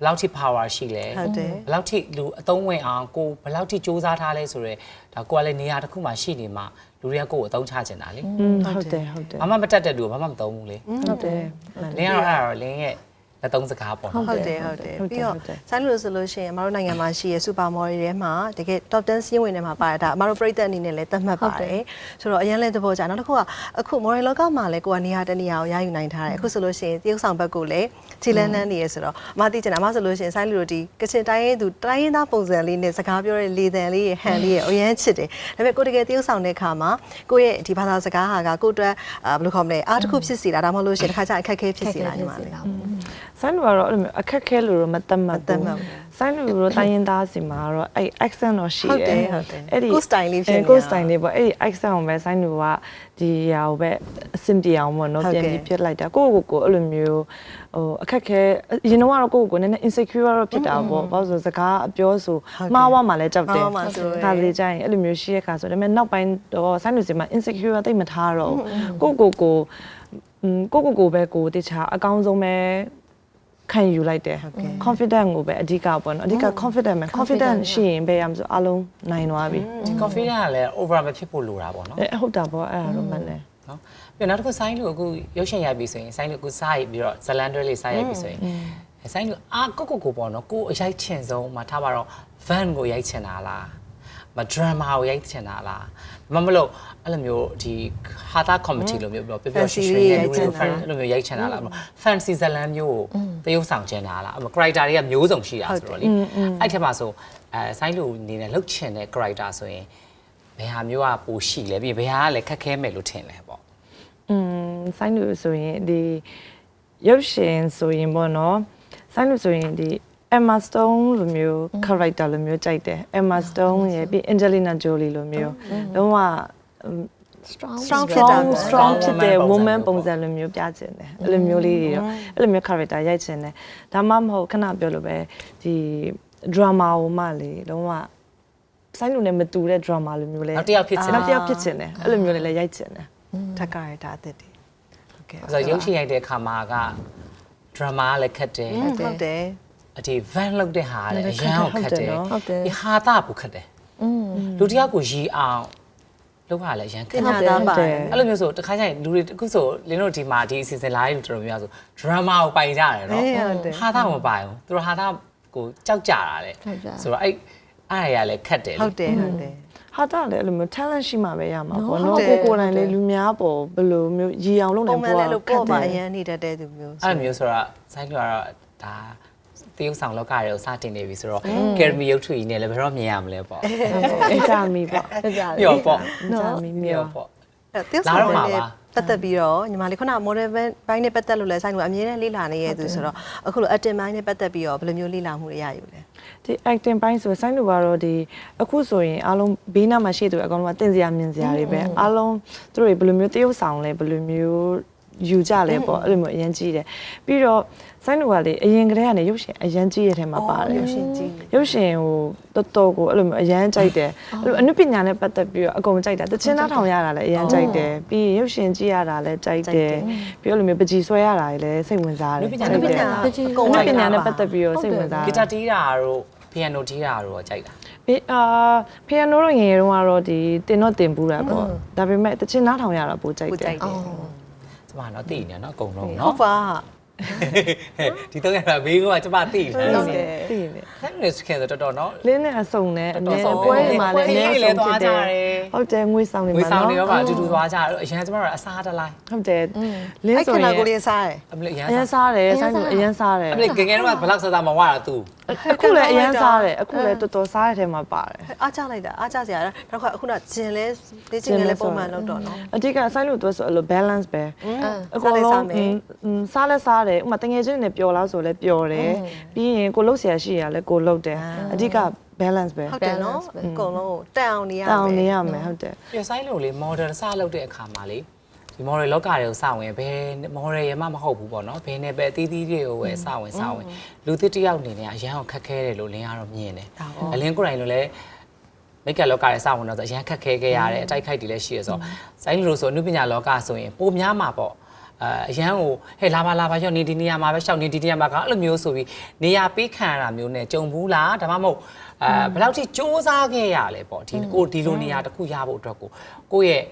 [SPEAKER 4] လောက်ထိ power ရှိလဲ
[SPEAKER 3] ဟုတ်တယ်
[SPEAKER 4] ဘယ်လောက်ထိလူအသုံးဝင်အောင်ကိုဘယ်လောက်ထိစူးစမ်းထားလဲဆိုတော့ဒါကိုကလည်းနေရာတစ်ခုမှာရှိနေမှ လူတွေကကိုကိုအသုံးချချင်တာလေ
[SPEAKER 2] อืมဟုတ်တယ်ဟုတ်တယ်
[SPEAKER 4] ဘာမှမတက်တဲ့လူကဘာမှမသုံးဘူးလေ
[SPEAKER 2] ဟုတ်တယ်မှန်
[SPEAKER 4] လင်းကတော့အဲ့ဒါတော့လင်းရဲ့ လက်သုံးစကားပေါ့နော်
[SPEAKER 3] ဟုတ်တယ်ဟုတ်တယ်
[SPEAKER 2] ဟုတ်တယ်
[SPEAKER 3] ပြီးတော့
[SPEAKER 2] ဟုတ်တယ်
[SPEAKER 3] ဆိုင်လို့ဆိုလို့ရှိရင်အမတို့နိုင်ငံမှာရှိရစူပါမော်တွေထဲမှာတကယ် top 10စီးဝင်ထဲမှာပါတယ်ဒါအမတို့ပြည်သက်အနေနဲ့လည်းသတ်မှတ်ပါတယ်ဆိုတော့အရင်လဲသဘောကျနောက်တစ်ခုကအခု moral လောကမှာလည်းကိုကနေရာတနေရာကိုရယူနိုင်ထားတယ်အခုဆိုလို့ရှိရင်တရုတ်ဆောင်ဘက်ကိုလည်းခြေလန်းလန်းနေရဆိုတော့အမသိချင်တာအမဆိုလို့ရှိရင်ဆိုင်လို့ဒီကချင်တိုင်းရင်သူတိုင်းရင်းသားပုံစံလေးနဲ့စကားပြောတဲ့လေတံလေးရဟန်လေးရအရင်ချစ်တယ်ဒါပေမဲ့ကိုတကယ်တရုတ်ဆောင်တဲ့ခါမှာကိုရဲ့ဒီဘာသာစကားဟာကကိုအတွက်အာဘယ်လိုခေါ်မလဲအားတစ်ခုဖြစ်စီတာဒါမှမဟုတ်လို့ရှိရင်တစ်ခါကျအခက်အခဲဖြစ်စီတာညီမလေး
[SPEAKER 2] ဆိုင်းလူကတော့အဲ့လိုမျိုးအခက်ခဲလို့တော့မတတ်မှတ်
[SPEAKER 3] မသတ်မှတ်ဘူး
[SPEAKER 2] ဆိုင်းလူကတော့တိုင်းရင်းသားစီမှာတော့အဲ့ accent တော့ရှိ
[SPEAKER 3] ဟုတ်တ
[SPEAKER 2] တယ်ယ်
[SPEAKER 3] ဟုတ်တယ်
[SPEAKER 2] အဲ့ဒီ
[SPEAKER 3] ကိုယ် style လေးဖြစ်နေတာ
[SPEAKER 2] ကိုယ် style လေးပေါ့အဲ့ဒီ accent ကိုပဲဆိုင်းလူကဒီဟာကိုပဲအဆင်ပြေအောင်ပေါ့နော်
[SPEAKER 3] ဟုတ်
[SPEAKER 2] ပြန်
[SPEAKER 3] ကဲ့
[SPEAKER 2] ပြီးဖြစ်လိုက်တာကိုယ့်ကိုယ်ကိုအဲ့လိုမျိုးဟိုအခက်ခဲအရင်တော့ကိုယ့်ကိုယ်ကိုနည်းနည်း insecure တော့ဖြစ်တာပေါ့ဘာလို့လဲဆိုစကားအပြောဆိုမှားဝမှလည်းကြောက်တယ်
[SPEAKER 3] မှားဝမှာဆိုရယ်
[SPEAKER 2] ခါလေးကြရင်အဲ့လိုမျိုးရှိရခါဆိုဒါပေမဲ့နောက်ပိုင်းတော့ဆိုင်းလူစီမှာ insecure တိတ်မထားတော့ဘူးကိုယ့်ကိုယ်ကိုอืมကိုယ့်ကိုယ်ကိုပဲကိုယ်တခြားအကောင်းဆုံးပဲ ခံယူလိုက်တယ် confident ကိုပဲအဓိကပေါ့နော်အဓိက confident ပဲ confident ရှိရင်ပဲရမှာဆိုအလုံးနိုင်သွားပြီ
[SPEAKER 4] ဒီ confidence ကလည်း over မဖြစ်ဖို့လိုတာပေါ့နော်
[SPEAKER 2] အဲဟုတ်တာပေါ့အဲ့ဒါတော့မှန်တယ်
[SPEAKER 4] နော်ပြီးတော့နောက်တစ်ခုဆိုင်းလူအခုရုပ်ရှင်ရိုက်ပြီဆိုရင်ဆိုင်းလူအခုစားရိုက်ပြီးတော့ဇလန်တွဲလေးစားရိုက်ပြီဆိုရင်ဆိုင်းလူအာကိုကိုကိုပေါ့နော်ကိုအရိုက်ချင်ဆုံးမှာထားပါတော့ van ကိုရိုက်ချင်တာလား မ drama ကိုရိုက်ချင်တာလားမမလို့အဲ့လိုမျိုးဒီဟာတာ comedy လိုမျိုးပြောပျော်ပျော်ရွှင်ရွှင်နဲ့လူတွေ fan အဲ့လိုမျိုးရိုက်ချင်တာလား fancy ဇလန်မျိုးကိုတရုပ်ဆောင်ချင်တာလား character တွေကမျိုးစုံရှိတာဆိုတော့လေအဲ့ထက်မှာဆိုအဲဆိုင်းလူအနေနဲ့လှုပ်ချင်တဲ့ character ဆိုရင်ဘယ်ဟာမျိုးကပိုရှိလဲပြီးဘယ်ဟာကလည်းခက်ခဲမယ်လို့ထင်လဲပေါ့
[SPEAKER 2] อืมဆိုင်းလူဆိုရင်ဒီရုပ်ရှင်ဆိုရင်ပေါ့နော်ဆိုင်းလူဆိုရင်ဒီ Emma Stone လိုမျိုး character လိုမျိုးကြိုက်တယ် Emma Stone ရဲ့ပြီး Angelina Jolie လိုမျိုးလုံးဝ
[SPEAKER 1] strong
[SPEAKER 3] strong ဖြစ်တာ
[SPEAKER 2] strong
[SPEAKER 3] ပေါ့
[SPEAKER 2] strong ဖြစ်တဲ့
[SPEAKER 4] woman
[SPEAKER 2] woman
[SPEAKER 4] ပုံ
[SPEAKER 2] ပုံ
[SPEAKER 4] စံ
[SPEAKER 2] စံ
[SPEAKER 4] မျိုး
[SPEAKER 2] လိုမျိုးပြချင်တယ်အဲ့လိုမျိုးလေးတွေတော့အဲ့လိုမျိုး character ရိုက်ချင်တယ်ဒါမှမဟုတ်ခဏပြောလို့ပဲဒီ drama ကိုမှလေလုံးဝဆိုင်းလူနဲ့မတူတဲ့ drama လိုမျိုးလဲ
[SPEAKER 4] နောက်တစ်ယောက်ဖြစ်ချင်တယ်
[SPEAKER 2] နောက်တစ်ယောက်ဖြစ်ချင်တယ်အဲ့လိုမျိုးလေးလည်းရိုက်ချင်တယ်
[SPEAKER 3] ဓာတ်ကာရတာအသစ်တွေဟုတ်ကဲ့
[SPEAKER 4] ဆိုတော့ရုပ်ရှင်ရိုက်တဲ့အခါမှာက drama ကလည်းခက်တယ်
[SPEAKER 3] ဟုတ်တယ်
[SPEAKER 4] အဒီ van လောက်တဲ့ဟာကလည်းအရန်ကိုခက်တယ်
[SPEAKER 1] ဟုတ်တယ်
[SPEAKER 4] ဒီဟာတာပူခက်တယ်
[SPEAKER 1] อืม
[SPEAKER 4] လူတစ်ယောက်ကိုရီအောင်လောက်ရလည်းအရန်ခ
[SPEAKER 3] သင်
[SPEAKER 4] က်္ခါ
[SPEAKER 3] သားပါတယ်
[SPEAKER 4] အဲ့လိုမျိုးဆိုတခါကျရင်လူတွေအခုဆိုလင်းတို့ဒီမှာဒီအစီအစဉ်လာတဲ့လူတော်တော်များများဆို drama ကိုပိုင်ကြတယ်နော်
[SPEAKER 3] အေးဟုတ်တယ်
[SPEAKER 4] ဟာတာကိုမပိုင်ဘူးသူတို့ဟာတာကိုကြောက်ကြတာလေ
[SPEAKER 1] ကြောက်ကြ
[SPEAKER 4] ဆိုတော့အဲ့အဲ့အရာလည်းခက်တယ်လေ
[SPEAKER 3] ဟုတ်တယ်ဟုတ်တယ်
[SPEAKER 2] ဟာတာလည်းအဲ့လိုမျိုး talent ရှိမှပဲရမှာပေါ့
[SPEAKER 3] ဟုတ်
[SPEAKER 2] နော်
[SPEAKER 3] တယ်
[SPEAKER 2] ကိုကိုယ်တိုင်လေးလူများပေါ်ဘယ်လိုမျိုးရည်အောင်လုပ်
[SPEAKER 3] ပုံ
[SPEAKER 2] နိုင်
[SPEAKER 3] မှန်
[SPEAKER 2] ဖို့
[SPEAKER 3] လည်းလို့
[SPEAKER 2] ခက်
[SPEAKER 3] ပေါ့ပါ
[SPEAKER 2] တယ်
[SPEAKER 3] အရန်နေတတ်တဲ့သူမျိုး
[SPEAKER 4] အဲ့လိုမျိုးဆိုတော့ဆိုင်းလူကတော့ဒါ တရုပ်ဆောင်လောကတွေကိုစတင်နေပြီဆိုတော့ကယ်မီရုပ်ထွေကြီးနဲ့လည်းဘယ်တော့မြင်ရမလဲပေါ့
[SPEAKER 2] အကြမီပေါ့
[SPEAKER 1] ဟုတ်ကြတယ်
[SPEAKER 4] ပြောပေါ့
[SPEAKER 2] အကြမီ
[SPEAKER 4] ပြော
[SPEAKER 2] မျိုး
[SPEAKER 4] ပေါ့
[SPEAKER 3] အဲ့သစ်ဆောင်ပဲနဲ့ပတ်သက်ပြီးတော့ညီမလေးခုန model ဘိုင်းနဲ့ပတ်သက်လို့လဲဆိုင်ကအမြဲတမ်းလေ့လာနေရသူဆိုတော့အခုလို acting ဘိုင်းနဲ့ပတ်သက်ပြီးတော့ဘယ်လိုမျိုးလေ့လာမှုတွေရယူလဲ
[SPEAKER 2] ဒီ acting ပိုင်းဆိုဆိုင်းလူကတော့ဒီအခုဆိုရင်အားလုံးဘေးနားမှာရှိသူအကောင်လုံးကတင်စရာမြင်စရာတွေပဲအားလုံးသူတို့တွေဘယ်လိုမျိုးတရုပ်ဆောင်လဲဘယ်လိုမျိုး ယူကြလဲပေါ့အဲ့လိုမျိုးအရင်ကြီးတယ်ပြီးတော့ဆိုင်းလူကလေအရင်ကတည်းကနေရုပ်ရှင်အရင်ကြီးရတဲ့မှာပါတယ်
[SPEAKER 3] ရုပ်ရှင်ကြီး
[SPEAKER 2] ရုပ်ရှင်ဟိုတော်တော်ကိုအဲ့လိုမျိုးအရန်ကြိုက်တယ်အဲ့လိုအနုပညာနဲ့ပတ်သက်ပြီးတော့အကုန်ကြိုက်တာတချင်းသားထောင်ရတာလည်းအရန်ကြိုက်တယ်ပြီးရင်ရုပ်ရှင်ကြည့်ရတာလည်းကြိုက်တယ်ပြီးတော့အဲ့လိုမျိုးပကြီးဆွဲရတာလည်းစိတ်ဝင်စားတယ်
[SPEAKER 4] အနုပညာ
[SPEAKER 3] အနုပညာ
[SPEAKER 1] ပကြီး
[SPEAKER 3] ကုန်
[SPEAKER 2] အနု
[SPEAKER 3] လိုက်
[SPEAKER 2] ပ
[SPEAKER 3] တာ
[SPEAKER 2] ညာနဲ့
[SPEAKER 3] ပါ
[SPEAKER 2] ပတ်သက်ပြီးတော့စိတ်ဝင်စား
[SPEAKER 4] ဂီတာတီးတာတို့ပီယန်နိုတီးတာတို့ရောကြိုက်တာ
[SPEAKER 2] ပြီးအာဖီယန်နိုတော့ငယ်ငယ်တုန်းကတော့ဒီတင်တော့တင်ဘူးတာပေါ့ဒါပေမဲ့တချင်းသားထောင်ရတာပိုကြိုက်
[SPEAKER 3] ကို
[SPEAKER 2] တ
[SPEAKER 3] ကြို
[SPEAKER 2] ယ်
[SPEAKER 3] က်တယ်
[SPEAKER 4] ကျ မတော့တည်နေနော်အကုန်လုံး
[SPEAKER 3] ဟု
[SPEAKER 4] နော်
[SPEAKER 3] တ်ပါ
[SPEAKER 4] ဒီတော့ရတာဘေးကကျမတည်နေ
[SPEAKER 3] ဟုတ်တယ်
[SPEAKER 2] တည်နေ
[SPEAKER 4] ဟဲ့နေစခင်ဆိုတော်တော်နော်
[SPEAKER 2] လင်းနဲ့အစုံနဲ့အ
[SPEAKER 4] တော်
[SPEAKER 2] မြဲ
[SPEAKER 4] တော်
[SPEAKER 2] ပွဲတွေမှာလည်းအမြဲ
[SPEAKER 4] လည်း
[SPEAKER 2] ဆုံး
[SPEAKER 4] သွား
[SPEAKER 2] ဖြစ်
[SPEAKER 4] ကြ
[SPEAKER 2] တယ်
[SPEAKER 4] တယ်
[SPEAKER 2] ဟုတ်တယ်ငွေဆောင်နေ
[SPEAKER 4] ငွေ
[SPEAKER 2] မှာ
[SPEAKER 4] ဆောင်တွေရော
[SPEAKER 2] နော်
[SPEAKER 4] ပါအတူတူသွားကြတယ်အရင်ကျမတို့အစားတလိုက်
[SPEAKER 2] ဟုတ်တယ်လင်း
[SPEAKER 3] အဲ့ခ
[SPEAKER 2] ဆို
[SPEAKER 3] ဏ
[SPEAKER 2] ရင်
[SPEAKER 3] ကိုလေးစားတယ်
[SPEAKER 4] အမလေးရန်
[SPEAKER 2] အရင်
[SPEAKER 4] စား
[SPEAKER 2] စားတယ်ဆိုင်ကအရင်စားတယ်
[SPEAKER 4] အမလေးငငယ်တော့ဘလောက်စားစားမဝတာသူ
[SPEAKER 2] အခုလည်းအရင်စားတယ်အခုလည်းတော်တော်စားရတဲ့ထဲမှာပါတယ်
[SPEAKER 3] အားကြလိုက်တာအားကြစရာနောက်တစ်ခါအခုနဂျင်လဲလေ့ကျင့်ငယ်လဲပုံမှန်လုပ်တော့နော်
[SPEAKER 2] အတိတ်ကဆိုင်လို့သူဆိုအဲ့လို balance ပဲ
[SPEAKER 3] အကုန်လုံးစားမယ်
[SPEAKER 2] อืมစားလဲစားတတယ်ဥမာတငယ်ချင်းနဲ့ပျော်လားဆိုလဲပျော်တယ်ပြီးရင်ကိုလှုပ်ဆရာရှိရလဲကိုလှုပ်တယ်အဓိက balance ပဲ
[SPEAKER 3] ဟုတ်တယ်နော်အကုန်လုံးကိုတန်အောင်နေရမယ်
[SPEAKER 2] တန်အောင်နေရမယ်ဟုတ်တယ်
[SPEAKER 4] ပြဆိုင်လို့လေ model စလုပ်တဲ့အခါမှာလေဒီ model လောကတွေကိုစဝင်ဘယ် model ရမှမဟုတ်ဘူးပေါ့နော်ဘယ်နဲ့ပဲအသီးသီးတွေကိုပဲစဝင်စဝင်လူသစ်တယောက်အနေနဲ့အရန်ကိုခက်ခဲတယ်လို့လင်းကတော့မြင်တယ်အလင်းကိုယ်တိုင်လို့လည်းမိကလောကရဲ့စဝင်တော့အရန်ခက်ခဲခဲ့ရတဲ့အတိုက်ခိုက်တွေလည်းရှိရဆိုတော့ဆိုင်လူလို့ဆိုအမှုပညာလောကဆိုရင်ပိုများမှာပေါ့ အာအရန်ကိုဟဲ့လာပါလာပါရော့နေဒီနေရာမှာပဲရှောက်နေဒီနေရာမှာကအဲ့လိုမျိုးဆိုပြီးနေရာပေးခံရတာမျိုးနဲ့ကြုံဘူးလားဒါမှမဟုတ်အာဘယ်လောက်ထိစူးစမ်းခဲ့ရလဲပေါ့ဒီကိုဒီလိုနေရာတစ်ခုရဖို့အတွက်ကိုကိုယ့်ရဲ့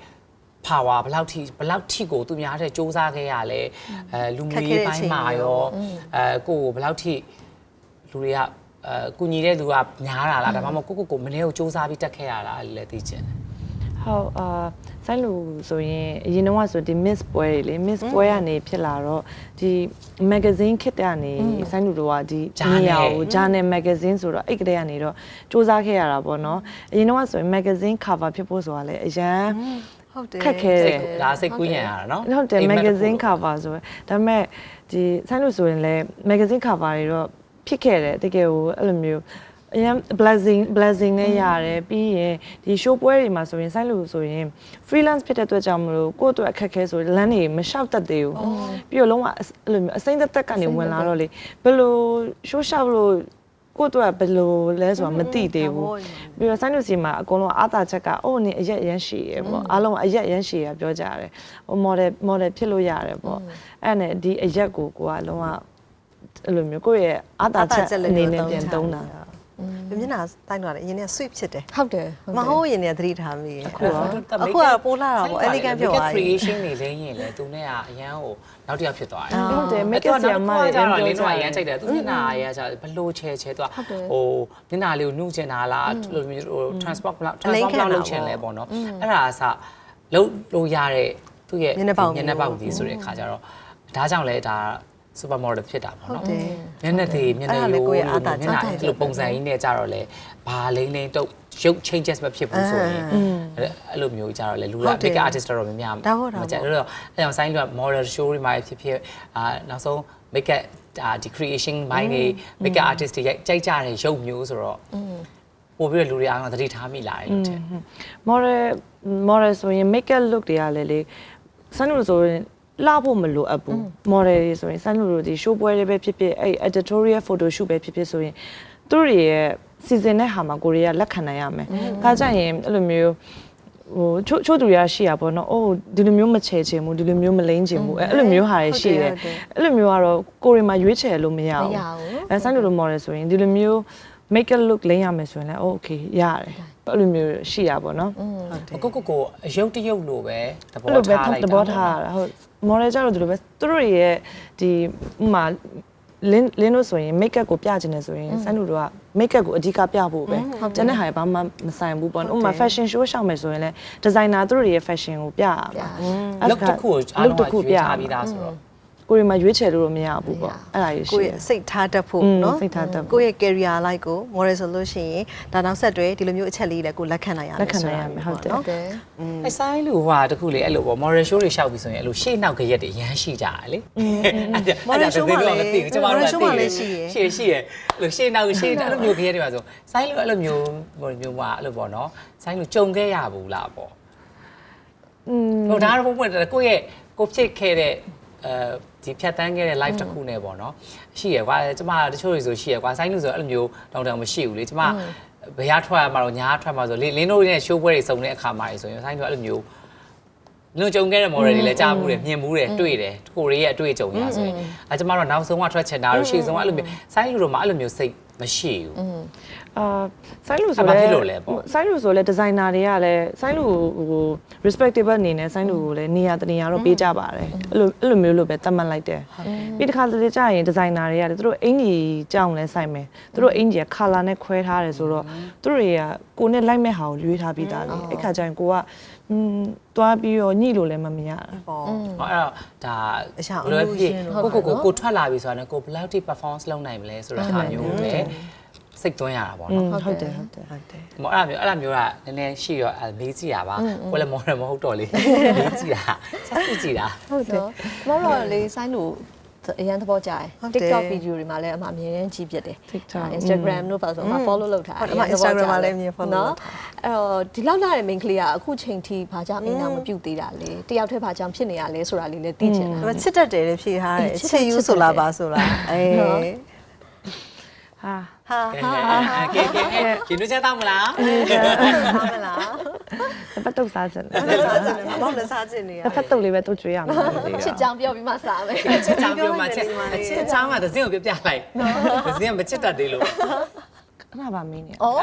[SPEAKER 4] power ဘယ်လောက်ထိဘယ်လောက်ထိကိုသူများတဲ့စူးစမ်းခဲ့ရလဲအဲလူမျိုးရေးပိုင်းမှာရောအဲကိုကိုဘယ်လောက်ထိလူတွေကအဲကုညီတဲ့သူကများတာလားဒါမှမဟုတ်ကိုကိုကိုမင်းကိုစူးစမ်းပြီးတက်ခဲ့ရတာလည်းသိချင်တယ်
[SPEAKER 2] ဟုတ်အာဆိုင်လူဆိုရင်အရင်တော့ဆိုဒီ miss ပွဲတွေလေ miss ပွဲကနေဖြစ်လာတော့ဒီ magazine ခစ်တဲ့ကနေဆိုင်လူတို့ကဒီ
[SPEAKER 4] Journal
[SPEAKER 2] နေရာကို journal magazine ဆိုတော့အဲ့ကတည်းကနေတော့စူးစမ်းခဲ့ရတာပေါ့နော်အရင်တော့ဆိုရင် magazine cover ဖြစ်ဖို့ဆိုတာလေအရန်
[SPEAKER 3] ဟုတ်တယ်
[SPEAKER 2] ခက်ခဲ
[SPEAKER 4] စိ
[SPEAKER 2] တယ်
[SPEAKER 4] တ်ဒါစိတ်ကူးရင်ရတာနော်
[SPEAKER 2] ဟုတ်တယ်
[SPEAKER 4] အိမ်မက်တစ်ခု
[SPEAKER 2] magazine cover ဆိုပဲဒါပေမဲ့ဒီဆိုင်လို့ဆိုရင်လည်း magazine cover တွေတော့ဖြစ်ခဲ့တယ်တကယ်ကိုအဲ့လိုမျိုး အရင် blessing blessing နဲ့ရတယ်ပြီးရင်ဒီ show ပွဲတွေမှာဆိုရင်ဆိုင်လို့ဆိုရင် freelance ဖြစ်တဲ့အတွက်ကြောင့်မလို့ကိုယ့်အတွက်အခက်ခဲဆိုလမ်းတွေမလျှောက်တတ်သေးဘူးပြီးတော့လုံးဝအဲ့လိုမျိုးအစိမ့်သက်သက်ကနေဝင်လာတော့လေဘယ်လို show လျှောက်လို့ကိုယ့်အတွက်ဘယ်လိုလဲဆိုတာမသိသေးဘူးပြီးတော့ဆိုင်းလူစီမှာအကုန်လုံးအာသာချက်ကအိုးနေအရက်ရမ်းရှည်ရပေါ့အားလုံးအရက်ရမ်းရှည်ရပြောကြတယ်ဟို model model ဖြစ်လို့ရတယ်ပေါ့အဲ့နဲ့ဒီအရက်ကိုကိုကလုံးဝအဲ့လိုမျိုးကိုယ့်ရဲ့အာသာချက်အနေနဲ့ပြန်သုံးတာ
[SPEAKER 3] ပြ မျက်နှာတိုင်းတော့လေအရင်က sweet ဖြစ်တယ်
[SPEAKER 1] ဟုတ်တယ်
[SPEAKER 3] မဟုတ်ရင်လည်းသတိထားမိရဲ့
[SPEAKER 2] အခုရော
[SPEAKER 3] အခုကပိုးလာတာပေါ့ elegant ပြောသွားပြီ
[SPEAKER 4] creation တွေလည်းရင်လေသူနဲ့ကအရန်ကိုနောက်တစ်ယောက်ဖြစ်သွားတယ်
[SPEAKER 2] ဟုတ်တယ် make up ဆရာမ
[SPEAKER 4] တွေ
[SPEAKER 2] တွေ
[SPEAKER 4] ကျ
[SPEAKER 2] အ
[SPEAKER 4] တော့
[SPEAKER 2] ရင်
[SPEAKER 4] လင်း
[SPEAKER 2] ပြော
[SPEAKER 4] တော့
[SPEAKER 2] ကြ
[SPEAKER 4] အရန်ကြိုက်တယ်သူမျက်နှာအရန်ကျဘလို့ချဲချဲသူကဟိုမျက်နှာလေးကိုနှုတ်ချင်တာလားလိုမျိုးဟို transport ဘလောက် transport ဘလောက်လုပ်ချင်လဲပေါ့နော်အဲ့ဒါအစလုံးလို့ရတဲ့သူ့ရဲ့မျက်နှာပေါက်ကြီးဆိုတဲ့အခါကျတော့ဒါကြောင့်လဲဒါ super model ဖြစ်တာပေါ့နော်မျက်နှာတွေမျက်နှာရိုးမျက်နှာအဲ့လိုပုံစံကြီးနဲ့ကြတော့လဲဘာလိမ့်လိမ့်တုတ်ရုပ် changes မဖြစ်ဘူးဆိုရင်အဲ့လိုမျိုးကြတော့လဲလူက make artist တော့များများမကြအဲ့တော့အဲ့ကြောင့် sign က model show တွေမှာဖြစ်ဖြစ်အာနောက်ဆုံး make up ဒါဒီ creation ဘိုင်းတွေ make up artist တွေကြိုက်ကြတဲ့ရုပ်မျိုးဆိုတော့ပို့ပြီးတော့လူတွေအားလုံးသတိထားမိလာတယ်လို့ထင်
[SPEAKER 2] model model ဆိုရင် make up look တွေကလည်းလေဆိုင်းလူဆိုရင် လှဖို့မလိုအပ်ဘူး model တွေဆိုရင်ဆိုင်းလူတို့ဒီ show ပွဲတွေပဲဖြစ်ဖြစ်အဲ့ editorial photo shoot ပဲဖြစ်ဖြစ်ဆိုရင်သူတို့ရဲ့ season နဲ့ဟာမှာကိုရီးယားလက်ခံနိုင်ရမယ်။ဒါကြရင်အဲ့လိုမျိုးဟိုချို့ချို့သူရရှိရပါတော့။အိုးဒီလိုမျိုးမချေချင်ဘူးဒီလိုမျိုးမလိမ့်ချင်ဘူးအဲ့အဲ့လိုမျိုးဟာတွေရှိတယ်။အဲ့လိုမျိုးကတော့ကိုရီမှာရွေးချယ်လို့မရဘူး
[SPEAKER 1] မရဘူး။
[SPEAKER 2] အဲဆိုင်းလူလို model ဆိုရင်ဒီလိုမျိုး make up look လိမ့်ရမယ်ဆိုရင်လည်း okay ရတယ်။ အဲ့လိုမျိုးရှိရပါတော့။
[SPEAKER 3] ဟုတ်တယ်
[SPEAKER 4] ကိုကိုကိုအယုတ်တယုတ်လိုပဲသဘော
[SPEAKER 2] အဲ့လိုပဲ
[SPEAKER 4] ထားလိုက်
[SPEAKER 2] သဘောထားရတာဟုတ် model ကြတော့ဒီလိုပဲသူတို့ရဲ့ဒီဥမာလင်းလင်းတို့ဆိုရင် make up ကိုပြချင်တယ်ဆိုရင်ဆန်းလူတို့က make up ကိုအဓိကပြဖို့ပဲကျန်တဲ့ဟာတွေဘာမှမဆိုင်ဘူးပေါ့နော်ဥမာ fashion show ရှောက်မယ်ဆိုရင်လည်း designer သူတို့ရဲ့ fashion ကိုပြရမှာ
[SPEAKER 4] လောက်တစ်ခုကိုအား
[SPEAKER 2] လု
[SPEAKER 4] လုံး
[SPEAKER 2] တစ်
[SPEAKER 4] က
[SPEAKER 2] ခု
[SPEAKER 4] ရွေး
[SPEAKER 2] ပြရ
[SPEAKER 4] ထား
[SPEAKER 2] မှာ
[SPEAKER 4] ပြီးသားဆိုတော့
[SPEAKER 2] ကိုရီမှာရွေးချယ်လို့တော့မရဘူးပေါ့အဲ့ဒါကြီးရှိ
[SPEAKER 3] ကို
[SPEAKER 2] တယ်
[SPEAKER 3] ယ့်ရဲ့စိတ်ထားတတ်ဖို့
[SPEAKER 2] อืม
[SPEAKER 3] เนาะ
[SPEAKER 2] စိတ်ထားတတ်ဖို့
[SPEAKER 3] ကိုယ့်ရဲ့ career လိုက်ကို model ဆိုလို့ရှိရင်ဒါနောက်ဆက်တွဲဒီလိုမျိုးအချက်လေးလည်းကိုလက်ခံနိုင်ရမယ်
[SPEAKER 2] လက်ခံနိုင်ရမယ်ဟုတ်တယ်
[SPEAKER 3] เนาะ
[SPEAKER 1] တယ်
[SPEAKER 4] အဲဆိုင်လူဟွာတခုလေအဲ့လိုပေါ့ model show တွေရှောက်ပြီးဆိုရင်အဲ့လိုရှေ့နောက်ကရက်တွေရမ်းရှိကြတယ်လေ
[SPEAKER 3] Model show မှာလည်း
[SPEAKER 4] သိဘူးကျမတို့က
[SPEAKER 3] Model show မှာလည်း
[SPEAKER 4] သိ
[SPEAKER 3] ရှိ
[SPEAKER 4] ရှိ
[SPEAKER 3] ရယ်
[SPEAKER 4] ရရှိရအဲ့လိုရှေ့နောက်ရှေ့အဲ့လိုမျိုးခရက်တွေပါဆိုဆိုင်လူအဲ့လိုမျိုးဟိုမျိုးမှာအဲ့လိုပေါ့နော်ဆိုင်လူကြုံခဲ့ရဘူးလားပေါ့
[SPEAKER 2] อืม
[SPEAKER 4] ဟိုဒါတော့ပုံပွင့်တယ်ကိုယ့်ရဲ့ကိုဖြစ်ခဲ့တဲ့ အဲဒီဖြတ်တန်းခဲ့တဲ့ live တစ်ခုနဲ့ပေါ့နော်ရှိရကွာကျမတချို့တွေဆိုရှိရကွာဆိုင်လူဆိုအဲ့လိုမျိုးတောင်တောင်မရှိဘူးလေကျမဘယ်ရထွက်ရမှာတော့ညာထွက်မှာဆိုလင်းတို့နဲ့ show ပွဲတွေစုံတဲ့အခါမှာဆိုရင်ဆိုင်လူအဲ့လိုမျိုးလူကြုံခဲ့တဲ့ model တွေလည်းကြားဘူးတယ်မြင်ဘူးတယ်တွေ့တယ်ကိုရီးရဲ့အတွေ့အကြုံရဆိုရင်အဲကျမတို့နောက်ဆုံးကထွက်ချင်တာလို့ရှေ့ဆုံးကအဲ့လိုမျိုးဆိုင်လူတို့မှာအဲ့လိုမျိုးစိတ်မရှိဘူး
[SPEAKER 2] အာဆိုင်လူဆို
[SPEAKER 4] အဲ့ဘာ
[SPEAKER 2] လဲ
[SPEAKER 4] ဖြစ်လို့လဲပေါ့
[SPEAKER 2] ဆိုင်လူဆိုလဲဒီဇိုင်နာတွေကလည်းဆိုင်လူဟို respectable အနေနဲ့ဆိုင်လူကိုလည်းနေရာတနေရာတော့ပေးကြပါတယ်အဲ့လိုအဲ့လိုမျိုးလို့ပဲသတ်မှတ်လိုက်တယ်ပြီးတစ်ခါတလေကြာရင်ဒီဇိုင်နာတွေကလည်းသူတို့အင်ကြီးကြောင်လဲဆိုင်မယ်သူတို့အင်ကြီးက color နဲ့ခွဲထားတယ်ဆိုတော့သူတို့တွေကကိုနဲ့လိုက်မဲ့ဟာကိုရွေးထားပြီးသားလေအဲ့ခါကျရင်ကိုကอืมတွားပြီးတော့ညှိလို့လည်းမမရတာ
[SPEAKER 3] ပေါ့
[SPEAKER 4] ဟောအဲ့တော့ဒါ
[SPEAKER 3] အရာ
[SPEAKER 4] ဘယ်လိုဖြစ်
[SPEAKER 3] illusion တို့
[SPEAKER 4] ကိုကိုကိုကိုထွက်လာပြီဆိုတာနဲ့ကိုဘယ်လောက်ထိ performance လုပ်နိုင်မလဲဆိုတော့အားမျိုးကိုလည်း စိတ်သွင်းရတာပေါ့
[SPEAKER 2] อื
[SPEAKER 4] နော်
[SPEAKER 2] มဟုတ်တယ်ဟုတ်တယ်
[SPEAKER 3] ဟုတ်တယ်
[SPEAKER 4] မောအဲ့လိုမျိုးအဲ့လိုမျိုးကနည်းနည်းရှိရောအဲမေးကြည့်တာပါကိုလည်းမောတယ်မဟုတ်တော့လေမေးကြည့်တာဆက်ကြည့်ကြည့်တာ
[SPEAKER 1] ဟုတ်တယ်မတော်တော့လေဆိုင်းလို့အရန်သဘောကျတယ်
[SPEAKER 3] ဟုတ်တယ်
[SPEAKER 1] TikTok ဗီဒီယိုတွေမှာလည်းအမှအမြင်ရမ်းကြည့်ဖြစ်တယ်
[SPEAKER 2] TikTok
[SPEAKER 1] Instagram တို့ပါဆိုအမှ follow လုပ်ထား
[SPEAKER 3] ဟုတ်တယ်အမှ Instagram မှာလည်းအမြင် follow လုပ်ထား
[SPEAKER 1] အဲ့တော့ဒီလောက်လာတဲ့ main ကလေးကအခုချိန်ထိဘာကြောင့်အင်းနာမပြုတ်သေးတာလဲတယောက်တည်းဘာကြောင့်ဖြစ်နေရလဲဆိုတာလေးလည်းသိချင်တာ
[SPEAKER 3] ဒါပေမဲ့ချစ်တတ်တယ်လေဖြေထားတယ်
[SPEAKER 1] အေးချစ်
[SPEAKER 3] ချစ်ယူ
[SPEAKER 1] ချစ်
[SPEAKER 3] ဆိုလာ
[SPEAKER 1] တယ်
[SPEAKER 3] ပါဆိုလားအေး
[SPEAKER 1] နော်
[SPEAKER 2] ဟာ
[SPEAKER 3] ဟာ
[SPEAKER 4] ကဲကဲကဲကဲဒီလိုချက်တော့မလား
[SPEAKER 3] ဟာမလား
[SPEAKER 2] တစ်ပတ်တုတ်စားချင်တယ်
[SPEAKER 3] အဲ့ဒါစားချင်တယ်မောင်လည်းစားချင်နေရ
[SPEAKER 2] တစ်ဖက်တုတ်လေးပဲတုတ်ကျွေးရမှာလေ
[SPEAKER 1] ချစ်ကြောင်ပြောပြီးမှစားမယ်
[SPEAKER 4] အချစ်ချောင်းပြောမှချစ်အချစ်ချောင်းကသစင်းကိုပြပြလိုက်သစင်းကမချစ်တတ်သေးလို့
[SPEAKER 2] ခဏပါမင်းနေ
[SPEAKER 1] အော်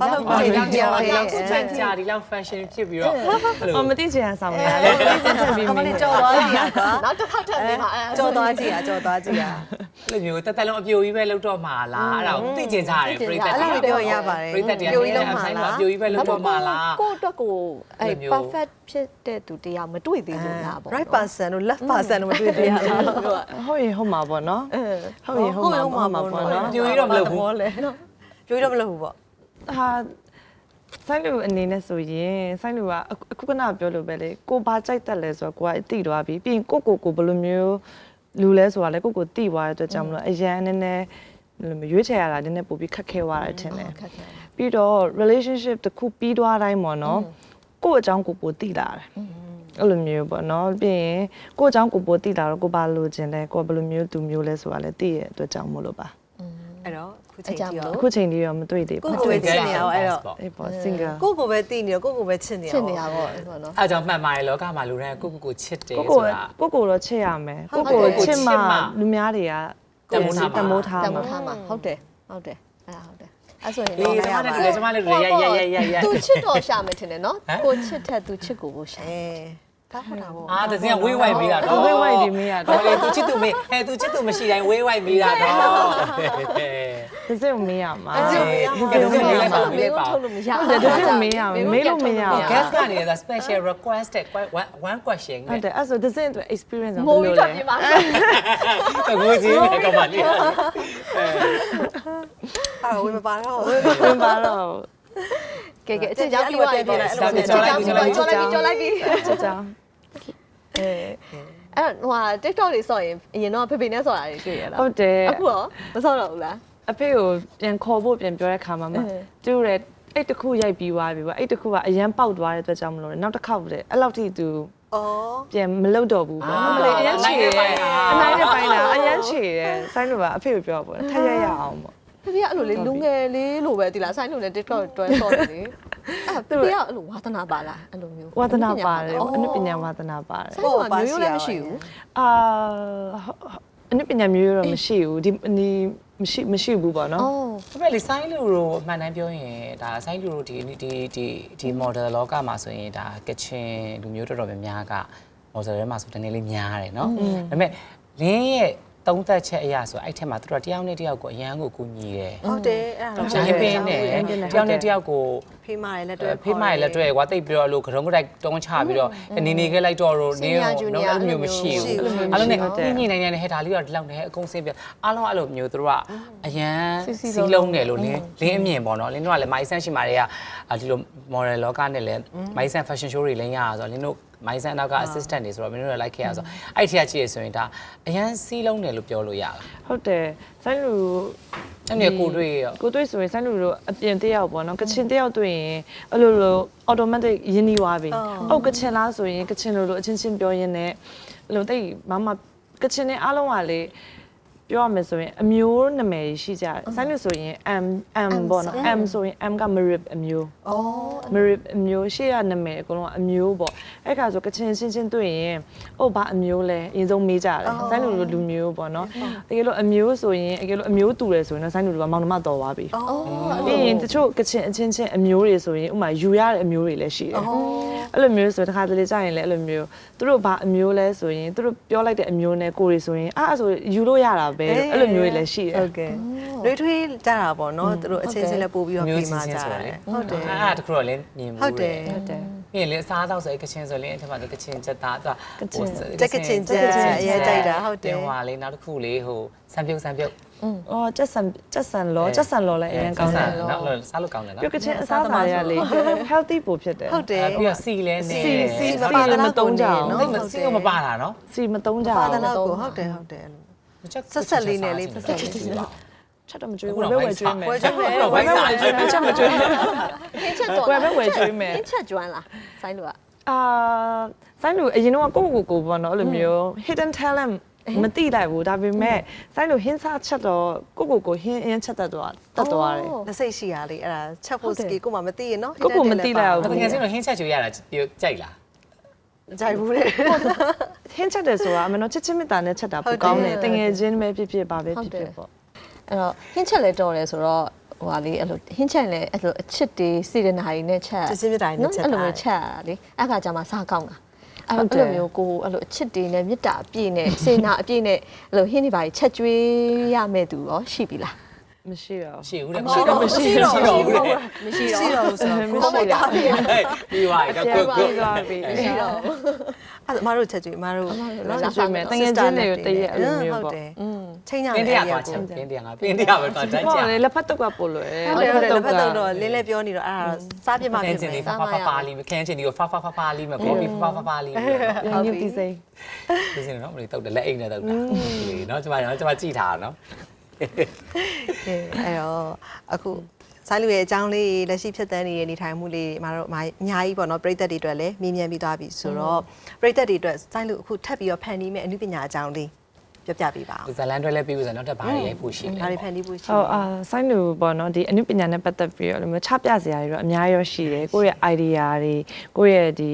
[SPEAKER 3] ဘာလို့
[SPEAKER 4] ဒီ
[SPEAKER 3] ဒီ
[SPEAKER 4] လောက်
[SPEAKER 3] ကြော
[SPEAKER 4] ကြာ
[SPEAKER 3] င်
[SPEAKER 4] ဒီ
[SPEAKER 3] လဲ
[SPEAKER 4] လောက်စံကြာဒီလောက် fashion ဖြစ်ပြီးတော့အဲ့လို
[SPEAKER 2] အော်မသိချင်အောင်ဆောင်နေရတယ်မသိချင်ပြီး
[SPEAKER 3] အမ
[SPEAKER 2] မင်း
[SPEAKER 3] လေး
[SPEAKER 2] နေ
[SPEAKER 3] ကြော်သွားကြည့်ရကွာ
[SPEAKER 1] နောက်တစ်ခါထပ်နေမှာအဲ
[SPEAKER 3] ကြော်သွားကြည့်ရကြော်သွားကြည့်ရ
[SPEAKER 4] အဲ့လိုမျိုးတက်တက်လုံးအပြိုကြီးပဲလောက်တော့မှာလားအဲ့ဒါကိုသိချင်ကြတယ်ပြိတ္တ
[SPEAKER 3] အဲ့လိုပြောရပါတယ်
[SPEAKER 4] ပြိတ္တတရား
[SPEAKER 3] ပြိုကြီးလုံးမှာလား
[SPEAKER 4] အပြိုကြီးပဲလောက်တော့မှာလား
[SPEAKER 1] ကိုယ့်အတွက်ကိုအဲ
[SPEAKER 4] အဲ့လိုမျိုး
[SPEAKER 1] perfect ဖြစ်တဲ့သူတရားမတွေ့သေးလို့လားပေါ့
[SPEAKER 3] right person တို့ left person တို့မတွေ့သေးရလားတို့က
[SPEAKER 2] ဟုတ်ရင်ဟုတ်မှာပေါ့နော်
[SPEAKER 1] အဲ
[SPEAKER 2] ဟုတ်ရင်ဟုတ်မှာဟုတ်မှာပေါ့နော်
[SPEAKER 4] ပြိုကြီးတော့မလုပ်ဘူး
[SPEAKER 3] လေပြိုကြီးတော့မလုပ်ဘူးပေါ့
[SPEAKER 2] ဟာဆိုင်လူအနေနဲ့ဆိုရင်ဆိုင်လူကအခုကနပြောလို့ပဲလေကိုဘာကြိုက်တက်လဲဆိုတော့ကိုကတိသွားပြီပြီးရင်ကိုကိုကိုဘယ်လိုမျိုးလူလဲဆိုတာလေကိုကိုတိသွားတဲ့အတွက်ကြောင့်မလို့အရန်နည်းနည်းရွေးချယ်ရတာနည်းနည်းပိုပြီးခက်ခဲသွားတယ်ထင်တယ်
[SPEAKER 1] ခက်ခဲ
[SPEAKER 2] ပြီးတော့ relationship တစ်ခုပြီးသွားတိုင်းပေါ့နော်ကိုယ့်အကြောင်းကိုပိုသိလာတယ်အဲ့လိုမျိုးပေါ့နော်ပြီးရင်ကိုယ့်အကြောင်းကိုပိုသိလာတော့ကိုဘာလိုချင်လဲကိုကဘယ်လိုမျိုးသူမျိုးလဲဆိုတာလည်းသိရတဲ့အတွက်ကြောင့်မို့လို့ပါ
[SPEAKER 3] အဲ့တော့ ခုချိန်ကြီးရော
[SPEAKER 2] အခုချိန်လေးတော့မတွေ့သေး
[SPEAKER 3] ကို
[SPEAKER 2] ဘူး
[SPEAKER 3] ကိုပဲချစ်နေရအောင်အဲ့တော့
[SPEAKER 2] အေးပေါ့ single
[SPEAKER 3] ကိုကိုပဲသိနေရောကိုကိုပဲချစ်နေရ
[SPEAKER 1] ချစ်
[SPEAKER 3] အောင်
[SPEAKER 1] နေရပေါ့ဆိုတော့
[SPEAKER 4] အဲ့ကြောင့်မှတ်ပါတယ်လောကမှာလူတိုင်းကိုကိုကိုချစ်တယ်
[SPEAKER 2] ကိုကို
[SPEAKER 4] ဆိုတာ
[SPEAKER 2] ကိုကိုတော့ချစ်ရမယ်
[SPEAKER 1] ဟု
[SPEAKER 2] ကို
[SPEAKER 1] တ်တယ်
[SPEAKER 2] ကိုချစ်မှ
[SPEAKER 4] ချစ်မှ
[SPEAKER 2] လူများတွေက
[SPEAKER 4] တမိုးထားမှာ
[SPEAKER 2] တမိုးထား
[SPEAKER 1] တမ
[SPEAKER 2] မှာ
[SPEAKER 1] ထားမှာဟုတ်တယ်ဟုတ်တယ်အဲ့ဒါဟုတ်တယ်အဲ့ဆိုရင်
[SPEAKER 4] လေကျမနဲ့တူတယ်ကျမနဲ့တူတယ်ရရရရရ
[SPEAKER 1] သူချစ်တော်ရှာမယ်ထင်တယ်နော်ကိုချစ်တဲ့သူချစ်ကိုကိုရှာ
[SPEAKER 3] အဲ ဒါဟုတ်တာပေါ့
[SPEAKER 4] အာတစင်းကဝေးဝိုက်ပြီးတာတော့
[SPEAKER 2] ဝေးဝိုက်ဒီမေးရတော့
[SPEAKER 4] ဟောလေသူချစ်သူမေးဟဲ့သူချစ်သူမရှိတိုင်းဝေးဝိုက်ပြီးတာတော့
[SPEAKER 2] တစ်စက်ကိုမေးရမှာ
[SPEAKER 4] အဲ့ဒါကို
[SPEAKER 1] အဲ့
[SPEAKER 4] မေး
[SPEAKER 1] လို
[SPEAKER 4] လိုက်ပါ
[SPEAKER 1] မျိုး
[SPEAKER 4] မေးလိုက်ပါ
[SPEAKER 1] ထုတ်လို့မရ
[SPEAKER 2] ဟုတ်တယ်တစ်စက်ကိုမေးရမယ်မေးလို့မရဘူး
[SPEAKER 4] guest ကနေဆို special requested one one question
[SPEAKER 2] ဟုတ်တယ်အဲ့ဆိုတစ်စက်အတွက် experience
[SPEAKER 1] ငို
[SPEAKER 2] ကို
[SPEAKER 1] ပြီး
[SPEAKER 2] ဘယ်
[SPEAKER 1] ထွက်
[SPEAKER 2] လို
[SPEAKER 1] ပြေး
[SPEAKER 2] လဲ
[SPEAKER 1] ပါ
[SPEAKER 4] တကူကြီးနဲ့ကမလေး
[SPEAKER 3] အဲ့ဝေးမပါတော့
[SPEAKER 2] ဝင်ပါတော့
[SPEAKER 1] ကဲကဲအစ်ကြောက်ပြီးသွားပြီကြော်လိုက်ပြီကြော်လိုက်ပြီကြော်လိုက်ပြီ
[SPEAKER 2] ချစ်ကြောင်း
[SPEAKER 1] အဲအဲ့ဟိုဟာ TikTok တွေဆော့ရင်အရင်တော့ဖေဖေနဲ့ဆော့တာတွေတွေ့ရလား
[SPEAKER 2] ဟုတ်တယ်
[SPEAKER 1] အခုရောမဆော့တော့ဘူးလား
[SPEAKER 2] အဖေကိုပြန်ခေါ်ဖို့ပြန်ပြောတဲ့ခါမှာမ
[SPEAKER 1] အဲ
[SPEAKER 2] သူတို့ရဲ့အဲ့တစ်ခုရိုက်ပြီးသွားပြီပေါ့အဲ့တစ်ခုကအရန်ပေါက်သွားတဲ့အတွက်ကြောင့်မလို့လေနောက်တစ်ခေါက်လေအဲ့လောက်ထိသူ
[SPEAKER 3] ဩ
[SPEAKER 2] ပြန်မလုပ်တော့ဘူးပေါ့နော်မလေးအရန်ချေတယ်အနိုင်နဲ့ပိုင်းတာအရန်ချေတယ်ဆိုင်းလို့ကအဖေကိုပြောပေါ့ထက်ရရအောင်ပေါ့
[SPEAKER 1] ဖေဖေကအဲ့လိုလေလူငယ်လေးလိုပဲဒီလားဆိုင်လို့လည်း TikTok တွဲဆော့တယ်လေအဲ့ဖေဖေကအဲ့လိုဝါသနာပါလားအဲ့လိုမျိုး
[SPEAKER 2] ဝါသနာပါတယ်အနုပညာဝါသနာပါတယ်
[SPEAKER 1] ဆိုင်မှာမျိုးလည်းမရှိဘူး
[SPEAKER 2] အာအနုပညာမျိုးတော့မရှိဘူးဒီဒီမရှိမရှိဘူးပေါ့နော်
[SPEAKER 1] ဟု
[SPEAKER 4] တ်ပြီလေဆိုင်းလူတို့အမှန်တမ်းပြောရင်ဒါဆိုင်းလူတို့ဒီဒီဒီဒီ model လောကမှာဆိုရင်ဒါကချင်လူမျိုးတော်တော်များများက model ထဲမှာဆိုတနေ့လေးများတယ်နော်ဒါပေမဲ့လင်းရဲ့ သုံးသက်ချက်အရာဆိုအဲ့ထက်မှာသူတို့တယောက်နဲ့တယောက်ကိုအရန်ကိုကူညီတယ်
[SPEAKER 3] ဟုတ်တယ်အဲ့ဒါ
[SPEAKER 4] ရိုင်းပင်းတယ်တယောက်နဲ့တယောက်ကို
[SPEAKER 3] ဖေးမရလည်းတွေ့
[SPEAKER 4] ဖေးမရလက်တွေ့ကွာတိတ်ပြီးတော့အဲ့လိုကရုံးကတိုက်တုံးချပြီးတော့နေနေခဲ့လိုက်တော့တော့နေတော့အဲ့လိုမျိုးမရှိဘူးအဲ့လိုနဲ့ညင်နေနေဟဲ့ဒါလေးတော့ဒီလောက်နဲ့အကုန်စင်းပြအားလုံးအဲ့လိုမျိုးသူတို့ကအရန်စီလုံးတယ်လို့လင်းလင်းအမြင်ပေါ့နော်လင်းတို့ကလည်းမိုင်းဆန်ရှိမာတွေကဒီလို model လောကနဲ့လည်းမိုင်းဆန် fashion show တွေလည်းရအောင်ဆိုတော့လင်းတို့ မိုင်းဆန်နောက်က assistant တွေဆိုတော့မင်းတို့လည်း like ခဲ့ရဆိုအဲ့ထက်ကြည့်ရဆိုရင်ဒါအရန်စီလုံးတယ်လို့ပြောလို့ရလား
[SPEAKER 2] ဟုတ်တယ်ဆိုင်းလူ
[SPEAKER 4] အဲ့ဒီကိုတွေ့ရော
[SPEAKER 2] ကိုတွေ့ဆိုရင်ဆိုင်းလူတို့အပြင်တယောက်ပေါ့နော်ကချင်တယောက်တွေ့ရင်အဲ့လိုလို automatic ရင်းနှီးသွားပြီအောက်ကချင်လားဆိုရင်ကချင်လိုလိုအချင်းချင်းပြောရင်းနဲ့အဲ့လိုတိတ်မမကချင်နဲ့အားလုံးကလေ ပြောရမယ်ဆိုရင်အမျိုးနာမည်ရှိကြတယ်ဆိုင်းလူဆိုရင် M M ပေါ့နော် M ဆိုရင် M က Marib အမျိုး
[SPEAKER 1] အော်
[SPEAKER 2] Marib အမျိုးရှေ့ရနာမည်အကုန်လုံးကအမျိုးပေါ့အဲ့ခါဆိုကချင်ချင်းချင်းတွေ့ရင်အိုဘာအမျိုးလဲအရင်ဆုံးမေးကြတယ်ဆိုင်းလူလိုလူမျိုးပေါ့နော်တကယ်လို့အမျိုးဆိုရင်တကယ်လို့အမျိုးတူတယ်ဆိုရင်တော့ဆိုင်းလူတို့ကမောင်နှမတော်သွားပြီ
[SPEAKER 1] အော်
[SPEAKER 2] ပြီးရင်တချို့ကချင်အချင်းချင်းအမျိုးတွေဆိုရင်ဥမာယူရတဲ့အမျိုးတွေလည်းရှိတယ်အဲ့လိုမျိုးဆိုတခါတလေကြာရင်လည်းအဲ့လိုမျိုးသူတို့ဘာအမျိုးလဲဆိုရင်သူတို့ပြောလိုက်တဲ့အမျိုးနဲ့ကိုယ်တွေဆိုရင်အာအဲ့ဆိုယူလို့ရတာပဲအဲ့လိုမျိုးတွေလည်းရှိတယ်
[SPEAKER 3] ဟုတ်ကဲ့နှွေးထွေးကြတာပေါ့နော်သူတို့အချင်းချင်းလည်းပို့ပြီးတော့ပြေးมาကြတယ်ဟုတ်တယ်
[SPEAKER 4] အဲ့ဒါတခုတော့လင်းမြင်မှု
[SPEAKER 3] ဟုတ်တယ်
[SPEAKER 2] ဟုတ်တယ်
[SPEAKER 4] ပြီးရင်လေအစားအသောက်ဆိုရင်ကချင်ဆိုလင်းအထက်မှာကချင်ချက်သားသူက
[SPEAKER 3] တက်ကချင်ချက်အရေးကြိုက်တာဟုတ်တယ်
[SPEAKER 4] ဟိုဟာလေးနောက်တစ်ခုလေးဟိုစံပြုတ်စံပြုတ်
[SPEAKER 2] အော်ကျက်ဆန်ကျက်ဆန်လောကျက်ဆန်လောလည်းအရင်ကောင်းတယ်
[SPEAKER 4] နော်စားလို့ကောင်းတယ်နော်
[SPEAKER 2] ပြုတ်ကချင်းအစားအစာတွေကလေ healthy ပိုဖြစ်တယ်
[SPEAKER 3] ဟုတ်တယ်
[SPEAKER 4] ပြီးတော့စီလဲနေ
[SPEAKER 2] စီစီ
[SPEAKER 3] စီ
[SPEAKER 2] စီလည်းမတုံးကြအောင်
[SPEAKER 4] တိတ်မစီကိုမပါတာနော်
[SPEAKER 2] စီမတုံးကြ
[SPEAKER 3] ပါ
[SPEAKER 2] အောင်
[SPEAKER 3] တလောက်ကိုဟုတ်တယ်ဟုတ်တယ် ဆက်ဆက်လေးနဲ့လေးဆက်ဆက်လေး
[SPEAKER 2] ချက်တော့မကြွေးဘူးဝဲဝဲကျွေးမယ်
[SPEAKER 3] ဝယ်ကျွေးမယ်
[SPEAKER 4] ဝိုင်းစားကျွေး
[SPEAKER 2] ချက်မကြွေး
[SPEAKER 1] ဟင်းချက်တော့
[SPEAKER 2] ဝယ်ပဲဝယ်ကျွေးမယ်
[SPEAKER 1] ဟင်းချက်ကျွမ်းလားဆိုင်လို့က
[SPEAKER 2] အာဆိုင်လူအရင်တော့ကိုကိုကိုပေါ့နော်အဲ့လိုမျိုး hidden talent မတိလိုက်ဘူးဒါပေမဲ့ဆိုင်လို့ဟင်းစားချက်တော့ကိုကိုကိုဟင်းအင်းချက်တတ်သွားတတ်သွားတယ်
[SPEAKER 3] လက်စိတ်ရှိရလေအဲ့ဒါချက်ဖို့စကီကိုမှမသိရနော်
[SPEAKER 2] ကိုကိုမသိလိုက်ဘူး
[SPEAKER 4] တကယ်ချင်းတော့ဟင်းချက်ချိုရတာပြောကြိုက်လား
[SPEAKER 3] ကြိုက်ဘူးလေ
[SPEAKER 2] ဟင်းချက်တယ်ဆိုတာအမနော်ချစ်ချစ်မေတ္တာနဲ့ချက်တာပိုကောင်းတယ်တငယ်ချင်းပဲဖြစ်ဖြစ်ပါပဲဖြစ်ဖြစ်ပေါ့
[SPEAKER 1] အဲ့တော့ဟင်းချက်လဲတော်တယ်ဆိုတော့ဟိုဟာလေအဲ့လိုဟင်းချက်လဲအဲ့လိုအချစ်တွေစီရနာရီနဲ့ချက်
[SPEAKER 3] ချစ်ချင်းမြတ်တာနဲ့ချက်
[SPEAKER 1] အဲ့လို
[SPEAKER 3] တာ
[SPEAKER 1] မျိုးချက်ရတာလေအဲ့ခါကျမှစားကောင်းတာအဲ့တော့အဲ့လိုမျိုးကိုအဲ့လိုအချစ်တွေနဲ့မေတ္တာအပြည့်နဲ့စေနာအပြည့်နဲ့အဲ့လိုဟင်းတွေပါချက်ကျွေးရမဲ့သူရောရှိပြီလား
[SPEAKER 2] မရှိတော့
[SPEAKER 4] ရှိဦးတယ်
[SPEAKER 3] မရှိတော့မရှိတော့
[SPEAKER 4] ရှိတော့ဦးတယ်
[SPEAKER 3] မရှိတော့ရှိတော့ဆိုတော့
[SPEAKER 2] မရှိတော့
[SPEAKER 4] ဟဲ့ပြီးသွားပြီကိုကို
[SPEAKER 2] ပြီးသွားပြီ
[SPEAKER 1] ရှိတော့
[SPEAKER 3] အဲ့အမတို့ချက်ကြွေးအမတို့
[SPEAKER 2] နော်ကျွေးမယ်တငယ်ချင်းတွေကိုတည့်ရအဲ့လိုမျိုး
[SPEAKER 3] ဟုတ်
[SPEAKER 2] ပေါ့
[SPEAKER 3] တယ်ချိန်ညောင်
[SPEAKER 4] ပင်းတရားသွားချက်ပင်းတရားငါပင်းတရားပဲသွားတိုင်း
[SPEAKER 2] ဟုတ်
[SPEAKER 4] ကြ
[SPEAKER 2] တယ်လက်ဖက်တုပ်ကပို့လို့
[SPEAKER 3] ဟုတ်တယ်ဟုတ်တယ်လက်ဖက်တော့တော့လင်းလဲပြောနေတော့အဲ့ဒါစားပြမ
[SPEAKER 4] ခ
[SPEAKER 3] ဖြစ်
[SPEAKER 4] င်းချင်း
[SPEAKER 3] မ
[SPEAKER 4] လေး
[SPEAKER 3] ယ်
[SPEAKER 4] ဖာဖာဖာလီခင်းချင်းဒီကိုဖာဖာဖာဖာလီမကော်ဖီဖာဖာဖာလီ
[SPEAKER 2] ညညတီစိမ်း
[SPEAKER 4] ဒီစင်နော်မလေးတောက်တယ်လက်အိမ်နဲ့တောက်တာလေနော်ကျမနော်ကျမကြည့်ထားတာနော်
[SPEAKER 3] အဲ့တော့အခုဆိုင်လူရဲ့အကြောင်းလေးလက်ရှိဖြစ်တဲ့နေတဲ့နေထိုင်မှုလေးတွေမှာတော့အများကြီးပေါ့နော်ပြည်သက်တွေအတွက်လည်းမြင်မြန်ပြီးသွားပြီဆိုတော့ပြည်သက်တွေအတွက်ဆိုင်လူအခုထပ်ပြီးတော့ဖန်တီးမဲ့အမှုပညာအကြောင်းလေး ပြောပြပေးပါဦး
[SPEAKER 4] ဇလန်တွဲလဲပြီးပြီဆိုတော့နောက်ထပ်ဘာတွေရိုက်ဖို့ရှိလဲ
[SPEAKER 3] ဒါတွေဖန်တီးဖို့ရှိ
[SPEAKER 2] ဟုတ်အာဆိုင်းလူပေါ့နော်ဒီအနုပညာနဲ့ပတ်သက်ပြီးတော့လည်းမျိုးချပြစရာတွေတော့အများရောရှိတယ်ကိုယ့်ရဲ့ idea တွေကိုယ့်ရဲ့ဒီ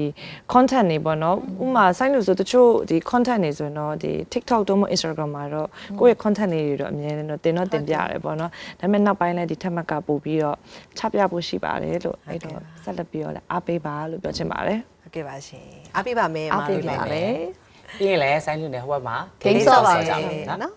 [SPEAKER 2] content တွေပေါ့နော်ဥပမာဆိုင်းလူဆိုတချို့ဒီ content တွေဆိုရင်တော့ဒီ TikTok တို့မှ Instagram မှာတော့ကိုယ့်ရဲ့ content တွေတွေတော့အများနဲ့တော့တင်တော့တင်ပြရတယ်ပေါ့နော်ဒါပေမဲ့နောက်ပိုင်းလည်းဒီထက်မှတ်ကပို့ပြီးတော့ချပြဖို့ရှိပါတယ်လို့အဲ့တော့ဆက်လက်ပြီးတော့လည်းအားပေးပါလို့ပြောချင်ပါတယ်
[SPEAKER 3] ဟုတ်ကဲ့ပါရှင်အားပေးပါမယ်
[SPEAKER 1] အားပေးပါမယ်
[SPEAKER 4] ပြီးရင်လည်းဆိုင်းလူနဲ့ဟိုဘက်မှာ
[SPEAKER 1] ဂိမ်းဆော့ပါမယ်
[SPEAKER 4] ကြမယ်နော်
[SPEAKER 3] နော်